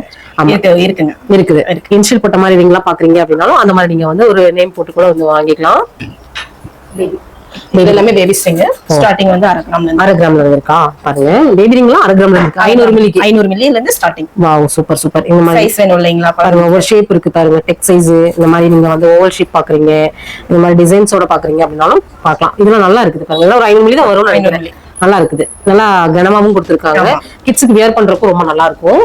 Speaker 4: இருக்குங்க.
Speaker 1: இருக்குது. இன்ஷியல் போட்ட மாதிரி ரிங் எல்லாம் பாக்குறீங்க அப்படின்னாலும் அந்த மாதிரி நீங்க வந்து ஒரு நேம் போட்டு கூட வந்து வாங்கிக்கலாம்.
Speaker 4: இது எல்லாமே பேபி ஸ்ட்ரிங் ஸ்டார்டிங் வந்து அரை கிராம்ல
Speaker 1: அரை கிராம்ல இருந்து இருக்கா? பாருங்க. பேபி ரிங்லாம் அரை கிராம்ல இருக்கு. ஐநூறு மில்லிக்கு
Speaker 4: ஐநூறு மில்லியில இருந்து ஸ்டார்டிங்
Speaker 1: வாவ் சூப்பர் சூப்பர் இந்த மாதிரி
Speaker 4: சைஸ் வேணும் இல்லைங்களா?
Speaker 1: பாருங்க ஒவ்வொரு ஷேப் இருக்கு பாருங்க. டெக் சைஸ் இந்த மாதிரி நீங்க வந்து ஓவல் ஷேப் பாக்குறீங்க. இந்த மாதிரி டிசைன்ஸோட பாக்குறீங்க அப்படின்னாலும் பார்க்கலாம் இதெல்லாம் நல்லா இருக்குது பாருங்க. இதெல்லாம் ஒரு ஐநூறு மில்லி தான் வரும்னு நினைக்கிறேன். நல்லா இருக்குது நல்லா கனமாவும் கொடுத்துருக்காங்க. கிட்ஸுக்கு வியர் பண்றப்போ ரொம்ப நல்லா இருக்கும்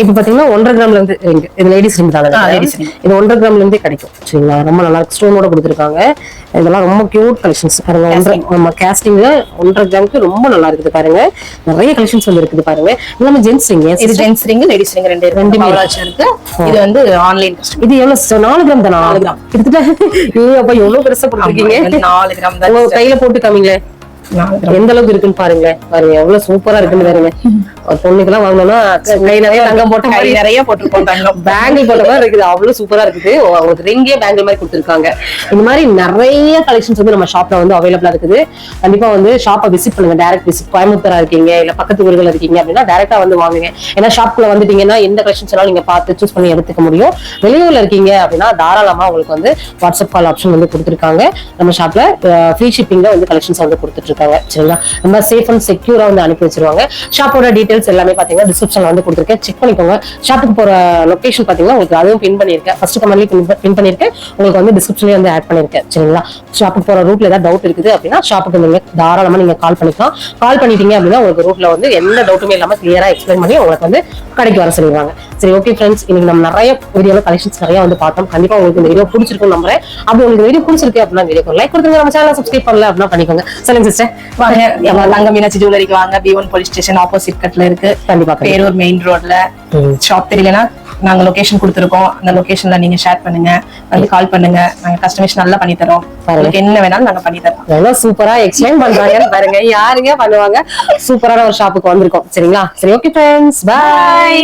Speaker 1: இப்ப பாத்தீங்கன்னா ஒன்றரை கிராம்ல இருந்து. இது லேடிஸ் ரிங் தான். இது? ஒன்றரை கிராம்ல இருந்தே கிடைக்கும். சரிங்களா? ரொம்ப நல்லா இருக்கு ஸ்டோனோட கொடுத்துருக்காங்க. இதெல்லாம் ரொம்ப கியூட் கலெக்ஷன்ஸ் பாருங்க ஒன்றரை நம்ம கேஸ்டிங்ல ஒன்றரை கிராமுக்கு ரொம்ப நல்லா இருக்குது பாருங்க. நிறைய கலெக்ஷன்ஸ் வந்து இருக்குது பாருங்க. எல்லாமே ஜென்ஸ் ரிங்
Speaker 4: இது ஜென்ஸ் ரிங் லேடிஸ் ரிங் ரெண்டு ரெண்டு இருக்கு. இது வந்து ஆன்லைன்
Speaker 1: இது எவ்வளவு நாலு கிராம் தானா?
Speaker 4: நாலு கிராம்.
Speaker 1: கிட்டத்தட்ட ஐயோ அப்ப எவ்வளவு பெருசா போட்டுருக்கீங்க?
Speaker 4: நாலு கிராம் தான்
Speaker 1: கையில போட்டு காமிங்களே.
Speaker 4: நாலு கிராம்
Speaker 1: எந்த அளவுக்கு இருக்குன்னு பாருங்களேன். பாருங்க எவ்வளவு சூப்பரா இருக்குன்னு பாருங்க. பொண்ணுக்கெல்லாம் வாங்கணும்னா கை நிறைய தங்கம் போட்ட மாதிரி
Speaker 4: நிறைய போட்டிருக்கோம் தங்கம்.
Speaker 1: பேங்கிள் போட்ட மாதிரி இருக்குது. அவ்வளவு சூப்பரா இருக்குது. ஓ, அவங்களுக்கு ரிங்கே பேங்கிள் மாதிரி கொடுத்துருக்காங்க. இந்த மாதிரி நிறைய கலெக்ஷன்ஸ் வந்து நம்ம ஷாப்ல வந்து அவைலபிளா இருக்குது. கண்டிப்பா வந்து ஷாப்பை விசிட் பண்ணுங்க. டைரக்ட் விசிட் கோயம்புத்தூரா இருக்கீங்க இல்ல பக்கத்து ஊர்கள் இருக்கீங்க அப்படின்னா டைரக்டா வந்து வாங்குங்க. ஏன்னா ஷாப்குள்ள வந்துட்டீங்கன்னா எந்த கலெக்ஷன்ஸ் எல்லாம் நீங்க பார்த்து சூஸ் பண்ணி எடுத்துக்க முடியும். வெளியூர்ல இருக்கீங்க அப்படின்னா தாராளமா உங்களுக்கு வந்து வாட்ஸ்அப் கால் ஆப்ஷன் வந்து கொடுத்துருக்காங்க. நம்ம ஷாப்ல ஃப்ரீ ஷிப்பிங்ல வந்து கலெக்ஷன்ஸ் வந்து கொடுத்துட்டு இருக்காங்க. சரிங்களா? ரொம்ப சேஃப் அண்ட் செக்யூரா வந்து அனுப்பி வச்சிருவாங்க. ஷாப்போட டீடைல்ஸ் எல்லாமே பாத்தீங்கன்னா டிஸ்கிரிப்ஷன்ல வந்து கொடுத்துருக்கேன். செக் பண்ணிக்கோங்க. ஷாப்புக்கு போற லொகேஷன் பாத்தீங்கன்னா உங்களுக்கு அதுவும் பின் பண்ணிருக்கேன் ஃபர்ஸ்ட் கமெண்ட்லயும் பின் பண்ணிருக்கேன் உங்களுக்கு வந்து டிஸ்கிரிப்ஷன்லயும் வந்து ஆட் பண்ணிருக்கேன் சரிங்களா? ஷாப்புக்கு போற ரூட்ல ஏதாவது டவுட் இருக்குது அப்படின்னா ஷாப்புக்கு நீங்க தாராளமா நீங்க கால் பண்ணிக்கலாம். கால் பண்ணிட்டீங்க அப்படின்னா உங்களுக்கு ரூட்ல வந்து எந்த டவுட்டுமே இல்லாம கிளியரா எக்ஸ்பிளைன் பண்ணி உங்களுக்கு வந்து கடைக்கு வர சொல்லிடுவாங்க. சரி ஓகே ஃப்ரெண்ட்ஸ் இன்னைக்கு நம்ம நிறைய வீடியோல கலெக்ஷன்ஸ் நிறைய வந்து பார்த்தோம். கண்டிப்பா உங்களுக்கு இந்த வீடியோ பிடிச்சிருக்கும் நம்புறேன். அப்படி உங்களுக்கு வீடியோ பிடிச்சிருக்கு அப்படின்னா வீடியோ லைக் கொடுத்துங்க நம்ம சேனல் சப்ஸ்கிரைப் பண்ணல அப்படின்னா பண்ணிக்கோங்க. சொல்லுங்க சிஸ்டர்
Speaker 4: வாங்க. நாங்க தங்க மீனாட்சி ஜுவல்லரிக்கு வாங்க. B one police station opposite கட்ல இருக்கு. பேரூர் மெயின் ரோட்ல ஷாப் தெரியலனா நாங்க லொகேஷன் கொடுத்துருக்கோம். அந்த லொகேஷன்ல நீங்க ஷேர் பண்ணுங்க. வந்து கால் பண்ணுங்க. நாங்க கஸ்டமைஸ் நல்லா பண்ணி தரோம். உங்களுக்கு என்ன வேணாலும் நாங்க பண்ணி தரோம்.
Speaker 1: சூப்பரா எக்ஸ்பிளைன் பண்றாங்கன்னு பாருங்க. யாருங்க பண்ணுவாங்க? சூப்பரான ஒரு ஷாப்புக்கு வந்திருக்கோம். சரிங்களா? சரி ஓகே ஃப்ரெண்ட்ஸ் பை